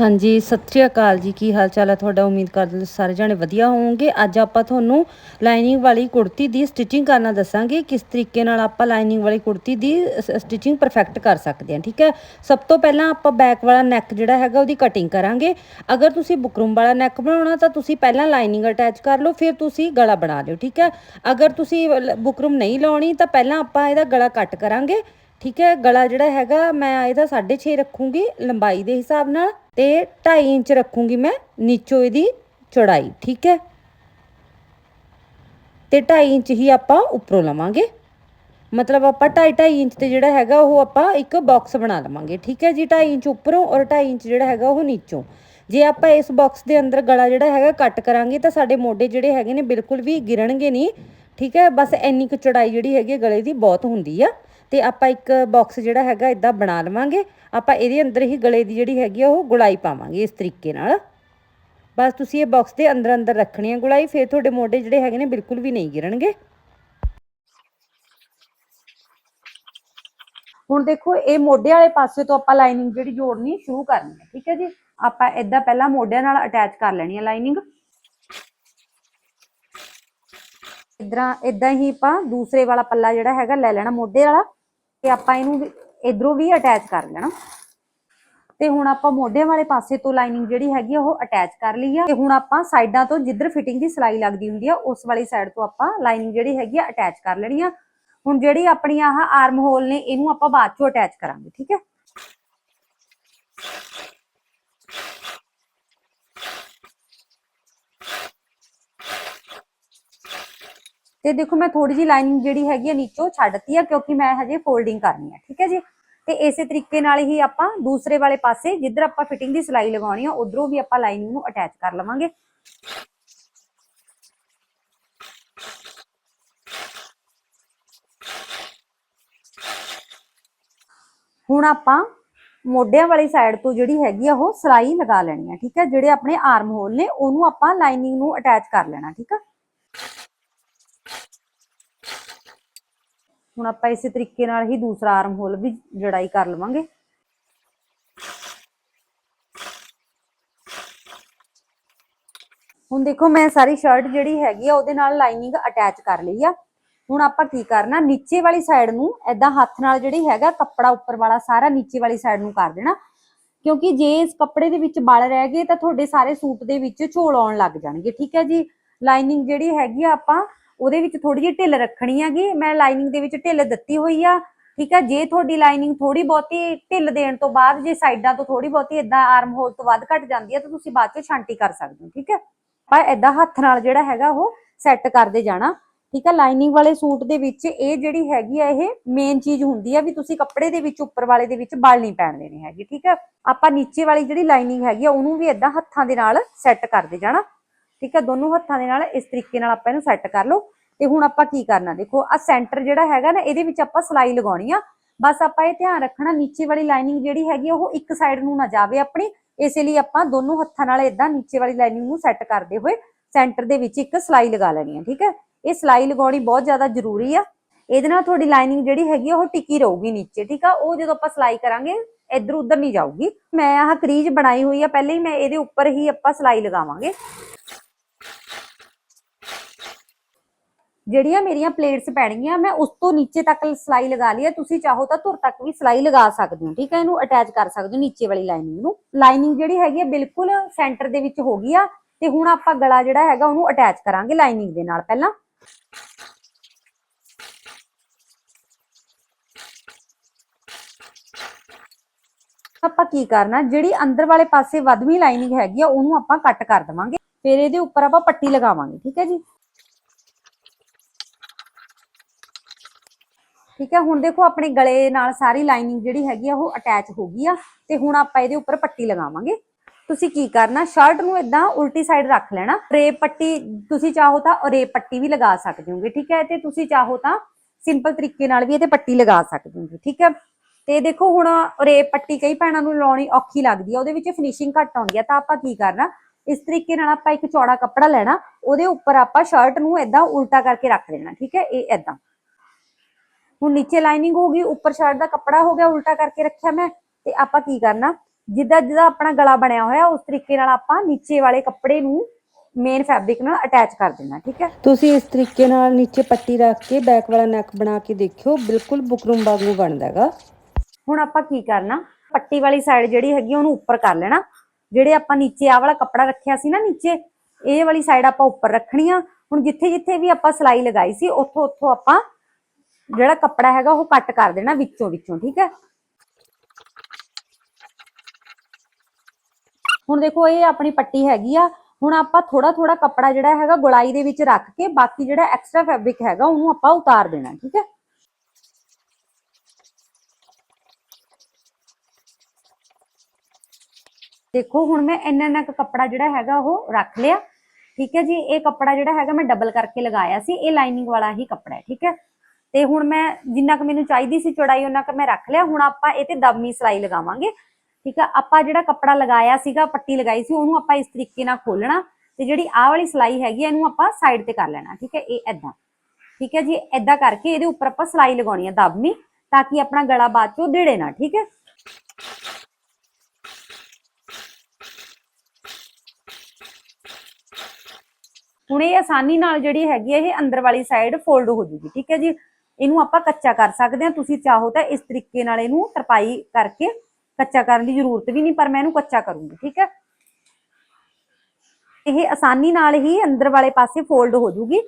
ਹਾਂਜੀ, ਸਤਿ ਸ਼੍ਰੀ ਅਕਾਲ ਜੀ। ਕੀ ਹਾਲ ਚਾਲ ਹੈ ਤੁਹਾਡਾ? ਉਮੀਦ ਕਰਦੇ ਹਾਂ ਸਾਰੇ ਜਣੇ ਵਧੀਆ ਹੋਵੋਗੇ। ਅੱਜ ਆਪਾਂ ਤੁਹਾਨੂੰ ਲਾਈਨਿੰਗ ਵਾਲੀ ਕੁੜਤੀ ਦੀ ਸਟਿਚਿੰਗ ਕਰਨਾ ਦੱਸਾਂਗੇ। ਕਿਸ ਤਰੀਕੇ ਨਾਲ ਆਪਾਂ ਲਾਈਨਿੰਗ ਵਾਲੀ ਕੁੜਤੀ ਦੀ ਸਟਿਚਿੰਗ ਪਰਫੈਕਟ ਕਰ ਸਕਦੇ ਹਾਂ, ਠੀਕ ਹੈ? ਸਭ ਤੋਂ ਪਹਿਲਾਂ ਆਪਾਂ ਬੈਕ ਵਾਲਾ ਨੈਕ ਜਿਹੜਾ ਹੈਗਾ, ਉਹਦੀ ਕਟਿੰਗ ਕਰਾਂਗੇ। ਅਗਰ ਤੁਸੀਂ ਬੁਕਰਮ ਵਾਲਾ ਨੈਕ ਬਣਾਉਣਾ, ਤਾਂ ਤੁਸੀਂ ਪਹਿਲਾਂ ਲਾਈਨਿੰਗ ਅਟੈਚ ਕਰ ਲਓ, ਫਿਰ ਤੁਸੀਂ ਗਲਾ ਬਣਾ ਲਿਓ ਠੀਕ ਹੈ? ਅਗਰ ਤੁਸੀਂ ਲ- ਬੁਕਰਮ ਨਹੀਂ ਲਾਉਣੀ, ਤਾਂ ਪਹਿਲਾਂ ਆਪਾਂ ਇਹਦਾ ਗਲਾ ਕੱਟ ਕਰਾਂਗੇ। ਠੀਕ ਹੈ, ਗਲਾ ਜਿਹੜਾ ਹੈਗਾ ਮੈਂ ਇਹਦਾ 6.5 ਰੱਖੂੰਗੀ ਲੰਬਾਈ ਦੇ ਹਿਸਾਬ ਨਾਲ ਤੇ 2.5 ਇੰਚ ਰੱਖੂੰਗੀ ਮੈਂ ਨੀਚੋਂ ਇਹਦੀ ਚੌੜਾਈ, ਠੀਕ ਹੈ। ਤੇ 2.5 ਇੰਚ ਹੀ ਆਪਾਂ ਉੱਪਰੋਂ ਲਵਾਂਗੇ। ਮਤਲਬ ਆਪਾਂ 2.5 2.5 ਇੰਚ ਤੇ ਜਿਹੜਾ ਹੈਗਾ ਉਹ ਆਪਾਂ ਇੱਕ ਬਾਕਸ ਬਣਾ ਲਵਾਂਗੇ, ਠੀਕ ਹੈ ਜੀ। 2.5 ਇੰਚ ਉੱਪਰੋਂ ਔਰ 2.5 ਇੰਚ ਜਿਹੜਾ ਹੈਗਾ ਉਹ ਨੀਚੋਂ। ਜੇ ਆਪਾਂ ਇਸ ਬਾਕਸ ਦੇ ਅੰਦਰ ਗਲਾ ਜਿਹੜਾ ਹੈਗਾ ਕੱਟ ਕਰਾਂਗੇ ਤਾਂ ਸਾਡੇ ਮੋਢੇ ਜਿਹੜੇ ਹੈਗੇ ਨੇ ਬਿਲਕੁਲ ਵੀ ਗਿਰਣਗੇ ਨਹੀਂ, ਠੀਕ ਹੈ। ਬਸ ਇੰਨੀ ਕੁ ਚੌੜਾਈ ਜਿਹੜੀ ਹੈਗੀ ਗਲੇ ਦੀ ਬਹੁਤ ਹੁੰਦੀ ਆ। ਤੇ ਆਪਾਂ ਇੱਕ ਬਾਕਸ ਜਿਹੜਾ ਹੈਗਾ ਇਦਾਂ ਬਣਾ ਲਵਾਂਗੇ। ਆਪਾਂ ਇਹਦੇ ਅੰਦਰ ਹੀ ਗਲੇ ਦੀ ਜਿਹੜੀ ਹੈਗੀ ਆ, ਉਹ ਗੁਲਾਈ ਪਾਵਾਂਗੇ ਇਸ ਤਰੀਕੇ ਨਾਲ। ਬਸ ਤੁਸੀਂ ਇਹ ਬਾਕਸ ਦੇ ਅੰਦਰ ਅੰਦਰ ਰੱਖਣੀ ਹੈ ਗੁਲਾਈ, ਫਿਰ ਤੁਹਾਡੇ ਮੋਢੇ ਜਿਹੜੇ ਹੈਗੇ ਨੇ ਬਿਲਕੁਲ ਵੀ ਨਹੀਂ ਗਿਰਣਗੇ ਹੁਣ ਦੇਖੋ, ਇਹ ਮੋਢੇ ਵਾਲੇ ਪਾਸੇ ਤੋਂ ਆਪਾਂ ਲਾਈਨਿੰਗ ਜਿਹੜੀ ਜੋੜਨੀ ਸ਼ੁਰੂ ਕਰਨੀ ਹੈ ਠੀਕ ਹੈ ਜੀ? ਆਪਾਂ ਇਦਾਂ ਪਹਿਲਾਂ ਮੋਢਿਆਂ ਨਾਲ ਅਟੈਚ ਕਰ ਲੈਣੀ ਹੈ ਲਾਈਨਿੰਗ ਇਧਰਾਂ ਇਦਾਂ ਹੀ ਆਪਾਂ ਦੂਸਰੇ ਵਾਲਾ ਪੱਲਾ ਜਿਹੜਾ ਹੈਗਾ ਲੈ ਲੈਣਾ ਮੋਢੇ ਵਾਲਾ। ਤੇ ਆਪਾਂ ਇਹਨੂੰ ਇਧਰੋਂ ਵੀ ਅਟੈਚ ਕਰ ਲੈਣਾ। ਤੇ ਹੁਣ ਆਪਾਂ ਮੋਢਿਆਂ ਵਾਲੇ ਪਾਸੇ ਤੋਂ ਲਾਈਨਿੰਗ ਜਿਹੜੀ ਹੈਗੀ ਆ, ਉਹ ਅਟੈਚ ਕਰ ਲਈ ਆ। ਤੇ ਹੁਣ ਆਪਾਂ ਸਾਈਡਾਂ ਤੋਂ ਜਿੱਧਰ ਫਿਟਿੰਗ ਦੀ ਸਲਾਈ ਲੱਗਦੀ ਹੁੰਦੀ ਆ, ਉਸ ਵਾਲੀ ਸਾਈਡ ਤੋਂ ਆਪਾਂ ਲਾਈਨਿੰਗ ਜਿਹੜੀ ਹੈਗੀ ਆ ਅਟੈਚ ਕਰ ਲੈਣੀ ਆ। ਹੁਣ ਜਿਹੜੀ ਆਪਣੀ ਆਹ ਆਰਮ ਹੋਲ ਨੇ, ਇਹਨੂੰ ਆਪਾਂ ਬਾਅਦ ਚੋਂ ਅਟੈਚ ਕਰਾਂਗੇ, ਠੀਕ ਹੈ? ਤੇ ਦੇਖੋ ਮੈਂ ਥੋੜੀ ਜੀ ਲਾਈਨਿੰਗ ਜਿਹੜੀ ਹੈਗੀ ਆ ਨੀਚੋਂ ਛੱਡਤੀ ਆ ਕਿਉਂਕਿ ਮੈਂ ਹਜੇ ਫੋਲਡਿੰਗ ਕਰਨੀ ਆ, ਠੀਕ ਹੈ ਜੀ? ਤੇ ਇਸੇ ਤਰੀਕੇ ਨਾਲ ਹੀ ਆਪਾਂ ਦੂਸਰੇ ਵਾਲੇ ਪਾਸੇ ਜਿੱਧਰ ਆਪਾਂ ਫਿਟਿੰਗ ਦੀ ਸਿਲਾਈ ਲਗਾਉਣੀ ਆ, ਉਧਰੋਂ ਵੀ ਆਪਾਂ ਲਾਈਨਿੰਗ ਨੂੰ ਅਟੈਚ ਕਰ ਲਵਾਂਗੇ। ਹੁਣ ਆਪਾਂ ਮੋਢਿਆਂ ਵਾਲੀ ਸਾਈਡ ਤੋਂ ਜਿਹੜੀ ਹੈਗੀ ਆ ਉਹ ਸਲਾਈ ਲਗਾ ਲੈਣੀ ਆ, ਠੀਕ ਹੈ? ਜਿਹੜੇ ਆਪਣੇ ਆਰਮ ਹੋਲ ਨੇ, ਉਹਨੂੰ ਆਪਾਂ ਲਾਈਨਿੰਗ ਨੂੰ ਅਟੈਚ ਕਰ ਲੈਣਾ, ਠੀਕ ਆ? ਹੁਣ ਆਪਾਂ ਇਸੇ ਤਰੀਕੇ ਨਾਲ ਹੀ ਦੂਸਰਾ ਆਰਮ ਹੋਲ ਵੀ ਜੜਾਈ ਕਰ ਲਵਾਂਗੇ। ਹੁਣ ਦੇਖੋ ਮੈਂ ਸਾਰੀ ਸ਼ਰਟ ਜਿਹੜੀ ਹੈਗੀ ਆ, ਉਹਦੇ ਨਾਲ ਲਾਈਨਿੰਗ ਅਟੈਚ ਕਰ ਲਈ ਆ। ਹੁਣ ਆਪਾਂ ਕੀ ਕਰਨਾ, ਨੀਚੇ ਵਾਲੀ ਸਾਈਡ ਨੂੰ ਐਦਾਂ ਹੱਥ ਨਾਲ ਜਿਹੜੀ ਹੈਗਾ, ਕੱਪੜਾ ਉੱਪਰ ਵਾਲਾ ਸਾਰਾ ਨੀਚੇ ਵਾਲੀ ਸਾਈਡ ਨੂੰ ਕਰ ਦੇਣਾ। ਕਿਉਂਕਿ ਜੇ ਇਸ ਕੱਪੜੇ ਦੇ ਵਿੱਚ ਬਲ ਰਹਿ ਗਏ, ਤਾਂ ਤੁਹਾਡੇ ਸਾਰੇ ਸੂਟ ਦੇ ਵਿੱਚ ਝੋਲ ਆਉਣ ਲੱਗ ਜਾਣਗੇ, ਠੀਕ ਹੈ ਜੀ? ਲਾਈਨਿੰਗ ਜਿਹੜੀ ਹੈਗੀ ਆ ਆਪਾਂ ਉਹਦੇ ਵਿੱਚ ਥੋੜੀ ਜਿਹੀ ਢਿੱਲ ਰੱਖਣੀ ਹੈਗੀ, ਮੈਂ ਲਾਈਨਿੰਗ ਦੇ ਵਿੱਚ ਢਿੱਲ ਦਿੱਤੀ ਹੋਈ ਆ, ਠੀਕ ਹੈ ਜੇ ਤੁਹਾਡੀ ਲਾਈਨਿੰਗ ਥੋੜੀ ਬਹੁਤੀ ਢਿੱਲ ਦੇਣ ਤੋਂ ਬਾਅਦ ਜੇ ਸਾਈਡਾਂ ਤੋਂ ਥੋੜੀ ਬਹੁਤੀ ਇਦਾਂ ਆਰਮ ਹੋਲ ਤੋਂ ਵੱਧ ਘਟ ਜਾਂਦੀ ਹੈ ਤਾਂ ਤੁਸੀਂ ਬਾਅਦ ਚ ਛਾਂਟੀ ਕਰ ਸਕਦੇ ਹੋ, ਠੀਕ ਹੈ ਪਰ ਇਦਾਂ ਹੱਥ ਨਾਲ ਜਿਹੜਾ ਹੈਗਾ ਉਹ ਸੈੱਟ ਕਰਦੇ ਜਾਣਾ, ਠੀਕ ਹੈ ਲਾਈਨਿੰਗ ਵਾਲੇ ਸੂਟ ਦੇ ਵਿੱਚ ਇਹ ਜਿਹੜੀ ਹੈਗੀ ਆ, ਇਹ ਮੇਨ ਚੀਜ਼ ਹੁੰਦੀ ਆ ਵੀ ਤੁਸੀਂ ਕੱਪੜੇ ਦੇ ਵਿੱਚ, ਉੱਪਰ ਵਾਲੇ ਦੇ ਵਿੱਚ ਬਲ ਨਹੀਂ ਪੈਣ ਦੇਣੇ ਹੈਗੇ, ਠੀਕ ਹੈ ਆਪਾਂ ਨੀਚੇ ਵਾਲੀ ਜਿਹੜੀ ਲਾਈਨਿੰਗ ਹੈਗੀ ਆ, ਉਹਨੂੰ ਵੀ ਇਦਾਂ ਹੱਥਾਂ ਦੇ ਨਾਲ ਸੈੱਟ ਕਰਦੇ ਜਾਣਾ ਠੀਕ ਹੈ ਦੋਨੋਂ ਹੱਥਾਂ ਦੇ ਨਾਲ ਇਸ ਤਰੀਕੇ ਨਾਲ ਆਪਾਂ ਇਹਨੂੰ ਸੈੱਟ ਕਰ ਲਓ। ਤੇ ਹੁਣ ਆਪਾਂ ਕੀ ਕਰਨਾ? ਦੇਖੋ ਆ ਸੈਂਟਰ ਜਿਹੜਾ ਹੈਗਾ ਨਾ, ਇਹਦੇ ਵਿੱਚ ਆਪਾਂ ਸਲਾਈ ਲਗਾਉਣੀ ਆ। ਬਸ ਆਪਾਂ ਇਹ ਧਿਆਨ ਰੱਖਣਾ, ਨੀਚੇ ਵਾਲੀ ਲਾਈਨਿੰਗ ਜਿਹੜੀ ਹੈਗੀ ਆ, ਉਹ ਇੱਕ ਸਾਈਡ ਨੂੰ ਨਾ ਜਾਵੇ ਆਪਣੀ। ਇਸੇ ਲਈ ਆਪਾਂ ਦੋਨੋਂ ਹੱਥਾਂ ਨਾਲ ਇਦਾਂ ਨੀਚੇ ਵਾਲੀ ਲਾਈਨਿੰਗ ਨੂੰ ਸੈੱਟ ਕਰਦੇ ਹੋਏ ਸੈਂਟਰ ਦੇ ਵਿੱਚ ਇੱਕ ਸਲਾਈ ਲਗਾ ਲੈਣੀ ਆ, ਠੀਕ ਹੈ ਇਹ ਸਲਾਈ ਲਗਾਉਣੀ ਬਹੁਤ ਜ਼ਿਆਦਾ ਜ਼ਰੂਰੀ ਆ। ਇਹਦੇ ਨਾਲ ਤੁਹਾਡੀ ਲਾਈਨਿੰਗ ਜਿਹੜੀ ਹੈਗੀ ਆ, ਉਹ ਟਿਕੀ ਰਹੂਗੀ ਨੀਚੇ, ਠੀਕ ਆ? ਉਹ ਜਦੋਂ ਆਪਾਂ ਸਲਾਈ ਕਰਾਂਗੇ ਇੱਧਰ ਉੱਧਰ ਨਹੀਂ ਜਾਊਗੀ। ਮੈਂ ਆਹ ਕਰੀਜ ਬਣਾਈ ਹੋਈ ਆ, ਪਹਿਲੇ ਹੀ ਮੈਂ ਇਹਦੇ ਉੱਪਰ ਹੀ ਆਪਾਂ ਸਲਾਈ ਲਗਾਵਾਂਗੇ। ਜਿਹੜੀਆਂ ਮੇਰੀਆਂ ਪਲੇਟਸ ਪੈਣਗੀਆਂ, ਮੈਂ ਉਸ ਤੋਂ ਨੀਚੇ ਤੱਕ ਸਲਾਈ ਲਗਾ ਲਈ ਹੈ। ਤੁਸੀਂ ਚਾਹੋ ਤਾਂ ਧੁਰ ਤੱਕ ਵੀ ਸਲਾਈ ਲਗਾ ਸਕਦੇ ਹੋ, ਠੀਕ ਹੈ? ਇਹਨੂੰ ਅਟੈਚ ਕਰ ਸਕਦੇ ਹੋ ਨੀਚੇ ਵਾਲੀ ਲਾਈਨਿੰਗ ਨੂੰ। ਲਾਈਨਿੰਗ ਜਿਹੜੀ ਹੈਗੀ ਹੈ ਬਿਲਕੁਲ ਸੈਂਟਰ ਦੇ ਵਿੱਚ ਹੋ ਗਈ ਆ, ਤੇ ਹੁਣ ਆਪਾਂ ਗਲਾ ਜਿਹੜਾ ਹੈਗਾ ਉਹਨੂੰ ਅਟੈਚ ਕਰਾਂਗੇ ਲਾਈਨਿੰਗ ਦੇ ਨਾਲ ਪਹਿਲਾਂ। ਆਪਾਂ ਕੀ ਕਰਨਾ, ਜਿਹੜੀ ਅੰਦਰ ਵਾਲੇ ਪਾਸੇ ਵੱਧਵੀਂ ਲਾਈਨਿੰਗ ਹੈਗੀ ਆ, ਉਹਨੂੰ ਆਪਾਂ ਕੱਟ ਕਰ ਦੇਵਾਂਗੇ। ਫਿਰ ਇਹਦੇ ਉੱਪਰ ਆਪਾਂ ਪੱਟੀ ਲਗਾਵਾਂਗੇ, ਠੀਕ ਹੈ ਜੀ? ਠੀਕ ਹੈ, ਹੁਣ ਦੇਖੋ ਆਪਣੇ ਗਲੇ ਨਾਲ ਸਾਰੀ ਲਾਈਨਿੰਗ ਜਿਹੜੀ ਹੈਗੀ ਆ, ਉਹ ਅਟੈਚ ਹੋ ਗਈ ਆ ਤੇ ਹੁਣ ਆਪਾਂ ਇਹਦੇ ਉੱਪਰ ਪੱਟੀ ਲਗਾਵਾਂਗੇ। ਤੁਸੀਂ ਕੀ ਕਰਨਾ ਸ਼ਰਟ ਨੂੰ ਇਦਾਂ ਉਲਟੀ ਸਾਈਡ ਰੱਖ ਲੈਣਾ ਰੇਪ ਪੱਟੀ ਤੁਸੀਂ ਚਾਹੋ ਤਾਂ ਰੇਪ ਪੱਟੀ ਵੀ ਲਗਾ ਸਕਦੇ ਹੋਗੇ, ਠੀਕ ਹੈ, ਤੇ ਤੁਸੀਂ ਚਾਹੋ ਤਾਂ ਸਿੰਪਲ ਤਰੀਕੇ ਨਾਲ ਵੀ ਇਹਤੇ ਪੱਟੀ ਲਗਾ ਸਕਦੇ ਹੋਗੇ, ਠੀਕ ਹੈ। ਤੇ ਦੇਖੋ ਹੁਣ ਰੇਪ ਪੱਟੀ ਕਈ ਭੈਣਾਂ ਨੂੰ ਲਾਉਣੀ ਔਖੀ ਲੱਗਦੀ ਆ, ਉਹਦੇ ਵਿੱਚ ਫਿਨਿਸ਼ਿੰਗ ਘੱਟ ਆਉਂਦੀ ਆ, ਤਾਂ ਆਪਾਂ ਕੀ ਕਰਨਾ, ਇਸ ਤਰੀਕੇ ਨਾਲ ਆਪਾਂ ਇੱਕ ਚੌੜਾ ਕੱਪੜਾ ਲੈਣਾ, ਉਹਦੇ ਉੱਪਰ ਆਪਾਂ ਸ਼ਰਟ ਨੂੰ ਇਦਾਂ ਉਲਟਾ ਕਰਕੇ ਰੱਖ ਦੇਣਾ ਠੀਕ ਹੈ, ਇਹ ਇਦਾਂ ਹੁਣ ਨੀਚੇ ਲਾਈਨਿੰਗ ਹੋ ਗਈ ਉੱਪਰ ਸ਼ਰਟ ਦਾ ਕੱਪੜਾ ਹੋ ਗਿਆ ਉਲਟਾ ਕਰਕੇ ਰੱਖਿਆ ਮੈਂ ਤੇ ਆਪਾਂ ਕੀ ਕਰਨਾ? ਜਿੱਦਾਂ ਜਿੱਦਾਂ ਆਪਣਾ ਗਲਾ ਬਣਿਆ ਹੋਇਆ ਉਸ ਤਰੀਕੇ ਨਾਲ ਆਪਾਂ ਨੀਚੇ ਵਾਲੇ ਕੱਪੜੇ ਨੂੰ ਮੇਨ ਫੈਬਰਿਕ ਨਾਲ ਅਟੈਚ ਕਰ ਦੇਣਾ ਠੀਕ ਹੈ? ਤੁਸੀਂ ਇਸ ਤਰੀਕੇ ਨਾਲ ਨੀਚੇ ਪੱਟੀ ਰੱਖ ਕੇ ਬੈਕ ਵਾਲਾ ਨੈਕ ਬਣਾ ਕੇ ਦੇਖਿਓ ਬਿਲਕੁਲ ਬੁਕਰਮ ਵਾਂਗੂ ਬਣਦਾ ਹੈਗਾ। ਹੁਣ ਆਪਾਂ ਕੀ ਕਰਨਾ? ਪੱਟੀ ਵਾਲੀ ਸਾਈਡ ਜਿਹੜੀ ਹੈਗੀ ਆ ਉਹਨੂੰ ਉੱਪਰ ਕਰ ਲੈਣਾ। ਜਿਹੜੇ ਆਪਾਂ ਨੀਚੇ ਆਹ ਵਾਲਾ ਕੱਪੜਾ ਰੱਖਿਆ ਸੀ ਨਾ ਨੀਚੇ ਇਹ ਵਾਲੀ ਸਾਈਡ ਆਪਾਂ ਉੱਪਰ ਰੱਖਣੀ ਆ। ਹੁਣ ਜਿੱਥੇ ਜਿੱਥੇ ਵੀ ਆਪਾਂ ਸਲਾਈ ਲਗਾਈ ਸੀ ਉੱਥੋਂ ਉੱਥੋਂ ਆਪਾਂ ਜਿਹੜਾ ਕੱਪੜਾ ਹੈਗਾ ਉਹ ਕੱਟ ਕਰ ਦੇਣਾ ਵਿੱਚੋਂ ਵਿੱਚੋਂ, ਠੀਕ ਹੈ? ਹੁਣ ਦੇਖੋ, ਇਹ ਆਪਣੀ ਪੱਟੀ ਹੈਗੀ ਆ। ਹੁਣ ਆਪਾਂ ਥੋੜਾ ਥੋੜਾ ਕੱਪੜਾ ਜਿਹੜਾ ਹੈਗਾ ਗੁਲਾਈ ਦੇ ਵਿੱਚ ਰੱਖ ਕੇ ਬਾਕੀ ਜਿਹੜਾ ਐਕਸਟਰਾ ਫੈਬਰਿਕ ਹੈਗਾ ਉਹਨੂੰ ਆਪਾਂ ਉਤਾਰ ਦੇਣਾ, ਠੀਕ ਹੈ? ਦੇਖੋ, ਹੁਣ ਮੈਂ ਇੰਨਾ ਇੰਨਾ ਕੁ ਕੱਪੜਾ ਜਿਹੜਾ ਹੈਗਾ ਉਹ ਰੱਖ ਲਿਆ। ਠੀਕ ਹੈ ਜੀ, ਇਹ ਕੱਪੜਾ ਜਿਹੜਾ ਹੈਗਾ ਮੈਂ ਡਬਲ ਕਰਕੇ ਲਗਾਇਆ ਸੀ। ਇਹ ਲਾਈਨਿੰਗ ਵਾਲਾ ਹੀ ਕੱਪੜਾ ਹੈ, ਠੀਕ ਹੈ? ਤੇ ਹੁਣ ਮੈਂ ਜਿੰਨਾ ਕੁ ਮੈਨੂੰ ਚਾਹੀਦੀ ਸੀ ਚੌੜਾਈ ਉਹਨਾਂ ਕੁ ਮੈਂ ਰੱਖ ਲਿਆ। ਹੁਣ ਆਪਾਂ ਇਹ ਤੇ ਦਬਮੀ ਸਲਾਈ ਲਗਾਵਾਂਗੇ। ਠੀਕ ਹੈ ਆਪਾਂ ਜਿਹੜਾ ਕੱਪੜਾ ਲਗਾਇਆ ਸੀਗਾ ਪੱਟੀ ਲਗਾਈ ਸੀ ਉਹਨੂੰ ਆਪਾਂ ਇਸ ਤਰੀਕੇ ਨਾਲ ਖੋਲਣਾ ਤੇ ਜਿਹੜੀ ਆਹ ਵਾਲੀ ਸਲਾਈ ਹੈਗੀ ਆ, ਇਹਨੂੰ ਆਪਾਂ ਸਾਈਡ ਤੇ ਕਰ ਲੈਣਾ। ਠੀਕ ਹੈ ਇਹ ਐਦਾਂ ਠੀਕ ਹੈ ਜੀ? ਐਦਾਂ ਕਰਕੇ ਇਹਦੇ ਉੱਪਰ ਆਪਾਂ ਸਲਾਈ ਲਗਾਉਣੀ ਹੈ ਦਬਮੀ ਤਾਂ ਕਿ ਆਪਣਾ ਗਲਾ ਬਾਅਦ ਚੋਂ ਡੇੜੇ ਨਾ ਠੀਕ ਹੈ ਹੁਣ ਇਹ ਆਸਾਨੀ ਨਾਲ ਜਿਹੜੀ ਹੈਗੀ ਹੈ ਇਹ ਅੰਦਰ ਵਾਲੀ ਸਾਈਡ ਫੋਲਡ ਹੋ ਜੂਗੀ। ਠੀਕ ਹੈ ਜੀ? ਇਹਨੂੰ ਆਪਾਂ ਕੱਚਾ ਕਰ ਸਕਦੇ ਹਾਂ। ਤੁਸੀਂ ਚਾਹੋ ਤਾਂ ਇਸ ਤਰੀਕੇ ਨਾਲ ਇਹਨੂੰ ਤਰਪਾਈ ਕਰਕੇ ਕੱਚਾ ਕਰਨ ਦੀ ਜ਼ਰੂਰਤ ਵੀ ਨਹੀਂ, ਪਰ ਮੈਂ ਇਹਨੂੰ ਕੱਚਾ ਕਰੂੰਗੀ, ਠੀਕ ਹੈ? ਇਹ ਆਸਾਨੀ ਨਾਲ ਹੀ ਅੰਦਰ ਵਾਲੇ ਪਾਸੇ ਫੋਲਡ ਹੋ ਜੂਗੀ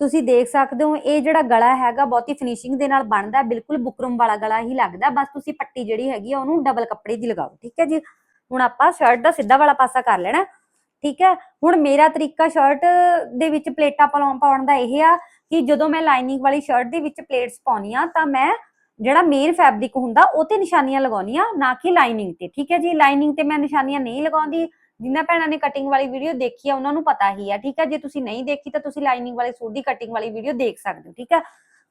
ਤੁਸੀਂ ਦੇਖ ਸਕਦੇ ਹੋ, ਇਹ ਜਿਹੜਾ ਗਲਾ ਹੈਗਾ ਬਹੁਤੀ ਫਿਨਿਸ਼ਿੰਗ ਦੇ ਨਾਲ ਬਣਦਾ, ਬਿਲਕੁਲ ਬੁਕਰਮ ਵਾਲਾ ਗਲਾ ਹੀ ਲੱਗਦਾ। ਬਸ ਤੁਸੀਂ ਪੱਟੀ ਜਿਹੜੀ ਹੈਗੀ ਆ, ਉਹਨੂੰ ਡਬਲ ਕੱਪੜੇ ਦੀ ਲਗਾਓ, ਠੀਕ ਹੈ ਜੀ? ਹੁਣ ਆਪਾਂ ਸ਼ਰਟ ਦਾ ਸਿੱਧਾ ਵਾਲਾ ਪਾਸਾ ਕਰ ਲੈਣਾ, ਠੀਕ ਹੈ? ਹੁਣ ਮੇਰਾ ਤਰੀਕਾ ਸ਼ਰਟ ਦੇ ਵਿੱਚ ਪਲੇਟਾਂ ਪਾਉਣ ਪਾਉਣ ਦਾ ਇਹ ਆ ਕਿ ਜਦੋਂ ਮੈਂ ਲਾਈਨਿੰਗ ਵਾਲੀ ਸ਼ਰਟ ਦੇ ਵਿੱਚ ਪਲੇਟਸ ਪਾਉਣੀ ਆ, ਤਾਂ ਮੈਂ ਜਿਹੜਾ ਮੇਨ ਫੈਬਰਿਕ ਹੁੰਦਾ, ਉਹ ਤੇ ਨਿਸ਼ਾਨੀਆਂ ਲਗਾਉਣੀਆਂ ਨਾ ਕਿ ਲਾਈਨਿੰਗ ਤੇ, ਠੀਕ ਹੈ ਜੀ? ਲਾਈਨਿੰਗ ਤੇ ਮੈਂ ਨਿਸ਼ਾਨੀਆਂ ਨਹੀਂ ਲਗਾਉਂਦੀ ਜਿਨ੍ਹਾਂ ਭੈਣਾਂ ਨੇ ਕਟਿੰਗ ਵਾਲੀ ਵੀਡੀਓ ਦੇਖੀ ਆ, ਉਹਨਾਂ ਨੂੰ ਪਤਾ ਹੀ ਆ, ਠੀਕ ਹੈ ਜੇ ਤੁਸੀਂ ਨਹੀਂ ਦੇਖੀ ਤਾਂ ਤੁਸੀਂ ਲਾਈਨਿੰਗ ਵਾਲੇ ਸੂਟ ਦੀ ਕਟਿੰਗ ਵਾਲੀ ਵੀਡੀਓ ਦੇਖ ਸਕਦੇ ਹੋ, ਠੀਕ ਆ?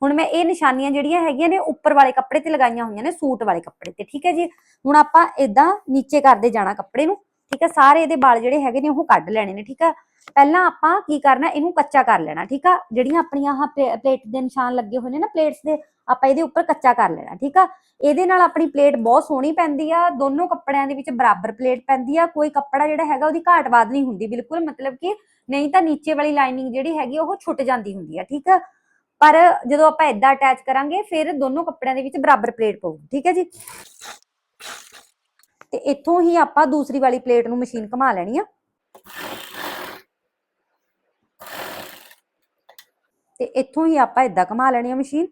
ਹੁਣ ਮੈਂ ਇਹ ਨਿਸ਼ਾਨੀਆਂ ਜਿਹੜੀਆਂ ਹੈਗੀਆਂ ਨੇ, ਉੱਪਰ ਵਾਲੇ ਕੱਪੜੇ ਤੇ ਲਗਾਈਆਂ ਹੋਈਆਂ ਨੇ, ਸੂਟ ਵਾਲੇ ਕੱਪੜੇ ਤੇ, ਠੀਕ ਹੈ ਜੀ? ਹੁਣ ਆਪਾਂ ਇਦਾਂ ਨੀਚੇ ਕਰਦੇ ਜਾਣਾ ਕੱਪੜੇ ਨੂੰ ਠੀਕ ਹੈ ਸਾਰੇ ਇਹਦੇ ਵਾਲ ਜਿਹੜੇ ਹੈਗੇ ਨੇ ਉਹ ਕੱਢ ਲੈਣੇ ਨੇ, ਠੀਕ ਹੈ ਪਹਿਲਾਂ ਆਪਾਂ ਕੀ ਕਰਨਾ, ਇਹਨੂੰ ਕੱਚਾ ਕਰ ਲੈਣਾ, ਠੀਕ ਆ? ਜਿਹੜੀਆਂ ਆਪਣੀਆਂ ਆਹ ਪਲੇਟ ਦੇ ਨਿਸ਼ਾਨ ਲੱਗੇ ਹੋਏ ਨੇ ਨਾ ਪਲੇਟਸ ਦੇ, ਆਪਾਂ ਇਹਦੇ ਉੱਪਰ ਕੱਚਾ ਕਰ ਲੈਣਾ, ਠੀਕ ਆ? ਇਹਦੇ ਨਾਲ ਆਪਣੀ ਪਲੇਟ ਬਹੁਤ ਸੋਹਣੀ ਪੈਂਦੀ ਆ, ਦੋਨੋਂ ਕੱਪੜਿਆਂ ਦੇ ਵਿੱਚ ਬਰਾਬਰ ਪਲੇਟ ਪੈਂਦੀ ਆ, ਕੋਈ ਕੱਪੜਾ ਜਿਹੜਾ ਹੈਗਾ ਉਹਦੀ ਘਾਟ ਵਾਧ ਨਹੀਂ ਹੁੰਦੀ, ਬਿਲਕੁਲ, ਮਤਲਬ ਕਿ ਨਹੀਂ ਤਾਂ ਨੀਚੇ ਵਾਲੀ ਲਾਈਨਿੰਗ ਜਿਹੜੀ ਹੈਗੀ ਉਹ ਛੁੱਟ ਜਾਂਦੀ ਹੁੰਦੀ ਆ, ਠੀਕ ਆ? ਪਰ ਜਦੋਂ ਆਪਾਂ ਇਦਾਂ ਅਟੈਚ ਕਰਾਂਗੇ, ਫਿਰ ਦੋਨੋਂ ਕੱਪੜਿਆਂ ਦੇ ਵਿੱਚ ਬਰਾਬਰ ਪਲੇਟ ਪਊਗੀ ਠੀਕ ਹੈ ਜੀ? ਤੇ ਇੱਥੋਂ ਹੀ ਆਪਾਂ ਦੂਸਰੀ ਵਾਲੀ ਪਲੇਟ ਨੂੰ ਮਸ਼ੀਨ ਘੁਮਾ ਲੈਣੀ ਆ। ਤੇ ਇੱਥੋਂ ਹੀ ਆਪਾਂ ਇਦਾਂ ਘੁਮਾ ਲੈਣੀ ਆ ਮਸ਼ੀਨ।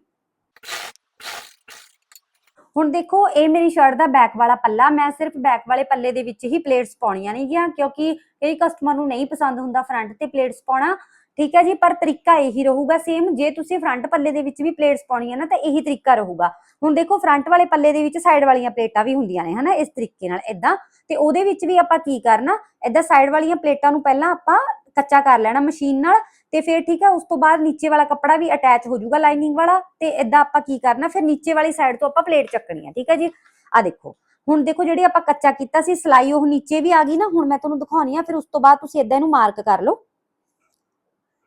ਹੁਣ ਦੇਖੋ, ਇਹ ਮੇਰੀ ਸ਼ਰਟ ਦਾ ਬੈਕ ਵਾਲਾ ਪੱਲਾ, ਮੈਂ ਸਿਰਫ ਬੈਕ ਵਾਲੇ ਪੱਲੇ ਦੇ ਵਿੱਚ ਹੀ ਪਲੇਟਸ ਪਾਉਣੀਆਂ ਨਹੀਂ ਗਿਆ ਕਿਉਂਕਿ ਕਈ ਕਸਟਮਰ ਨੂੰ ਨਹੀਂ ਪਸੰਦ ਹੁੰਦਾ ਫਰੰਟ ਤੇ ਪਲੇਟਸ ਪਾਉਣਾ। ਠੀਕ ਹੈ ਜੀ, ਪਰ ਤਰੀਕਾ ਇਹੀ ਰਹੂਗਾ ਸੇਮ ਜੇ ਤੁਸੀਂ ਫਰੰਟ ਪੱਲੇ ਦੇ ਵਿੱਚ ਵੀ ਪਲੇਟਸ ਪਾਉਣੀਆਂ ਨਾ, ਤਾਂ ਇਹੀ ਤਰੀਕਾ ਰਹੂਗਾ। ਹੁਣ ਦੇਖੋ ਫਰੰਟ ਵਾਲੇ ਪੱਲੇ ਦੇ ਵਿੱਚ ਸਾਈਡ ਵਾਲੀਆਂ ਪਲੇਟਾਂ ਵੀ ਹੁੰਦੀਆਂ ਨੇ, ਹਨਾ, ਇਸ ਤਰੀਕੇ ਨਾਲ ਇਦਾਂ ਤੇ ਉਹਦੇ ਵਿੱਚ ਵੀ ਆਪਾਂ ਕੀ ਕਰਨਾ ਇਦਾਂ ਸਾਈਡ ਵਾਲੀਆਂ ਪਲੇਟਾਂ ਨੂੰ ਪਹਿਲਾਂ ਆਪਾਂ ਕੱਚਾ ਕਰ ਲੈਣਾ ਮਸ਼ੀਨ ਨਾਲ, ਤੇ ਫਿਰ ਠੀਕ ਹੈ, ਉਸ ਤੋਂ ਬਾਅਦ ਨੀਚੇ ਵਾਲਾ ਕੱਪੜਾ ਵੀ ਅਟੈਚ ਹੋ ਜਾਊਗਾ ਲਾਈਨਿੰਗ ਵਾਲਾ, ਤੇ ਇਦਾਂ ਆਪਾਂ ਕੀ ਕਰਨਾ, ਫਿਰ ਨੀਚੇ ਵਾਲੀ ਸਾਈਡ ਤੋਂ ਆਪਾਂ ਪਲੇਟ ਚੱਕਣੀ ਆ ਠੀਕ ਹੈ ਜੀ। ਆ ਦੇਖੋ, ਹੁਣ ਦੇਖੋ ਜਿਹੜੀ ਆਪਾਂ ਕੱਚਾ ਕੀਤਾ ਸੀ, ਸਲਾਈ ਉਹ ਨੀਚੇ ਵੀ ਆ ਗਈ ਨਾ, ਹੁਣ ਮੈਂ ਤੁਹਾਨੂੰ ਦਿਖਾਉਣੀ ਆ, ਫਿਰ ਉਸ ਤੋਂ ਬਾਅਦ ਤੁਸੀਂ ਇਦਾਂ ਇਹਨੂੰ ਮਾਰਕ ਕਰ ਲਓ।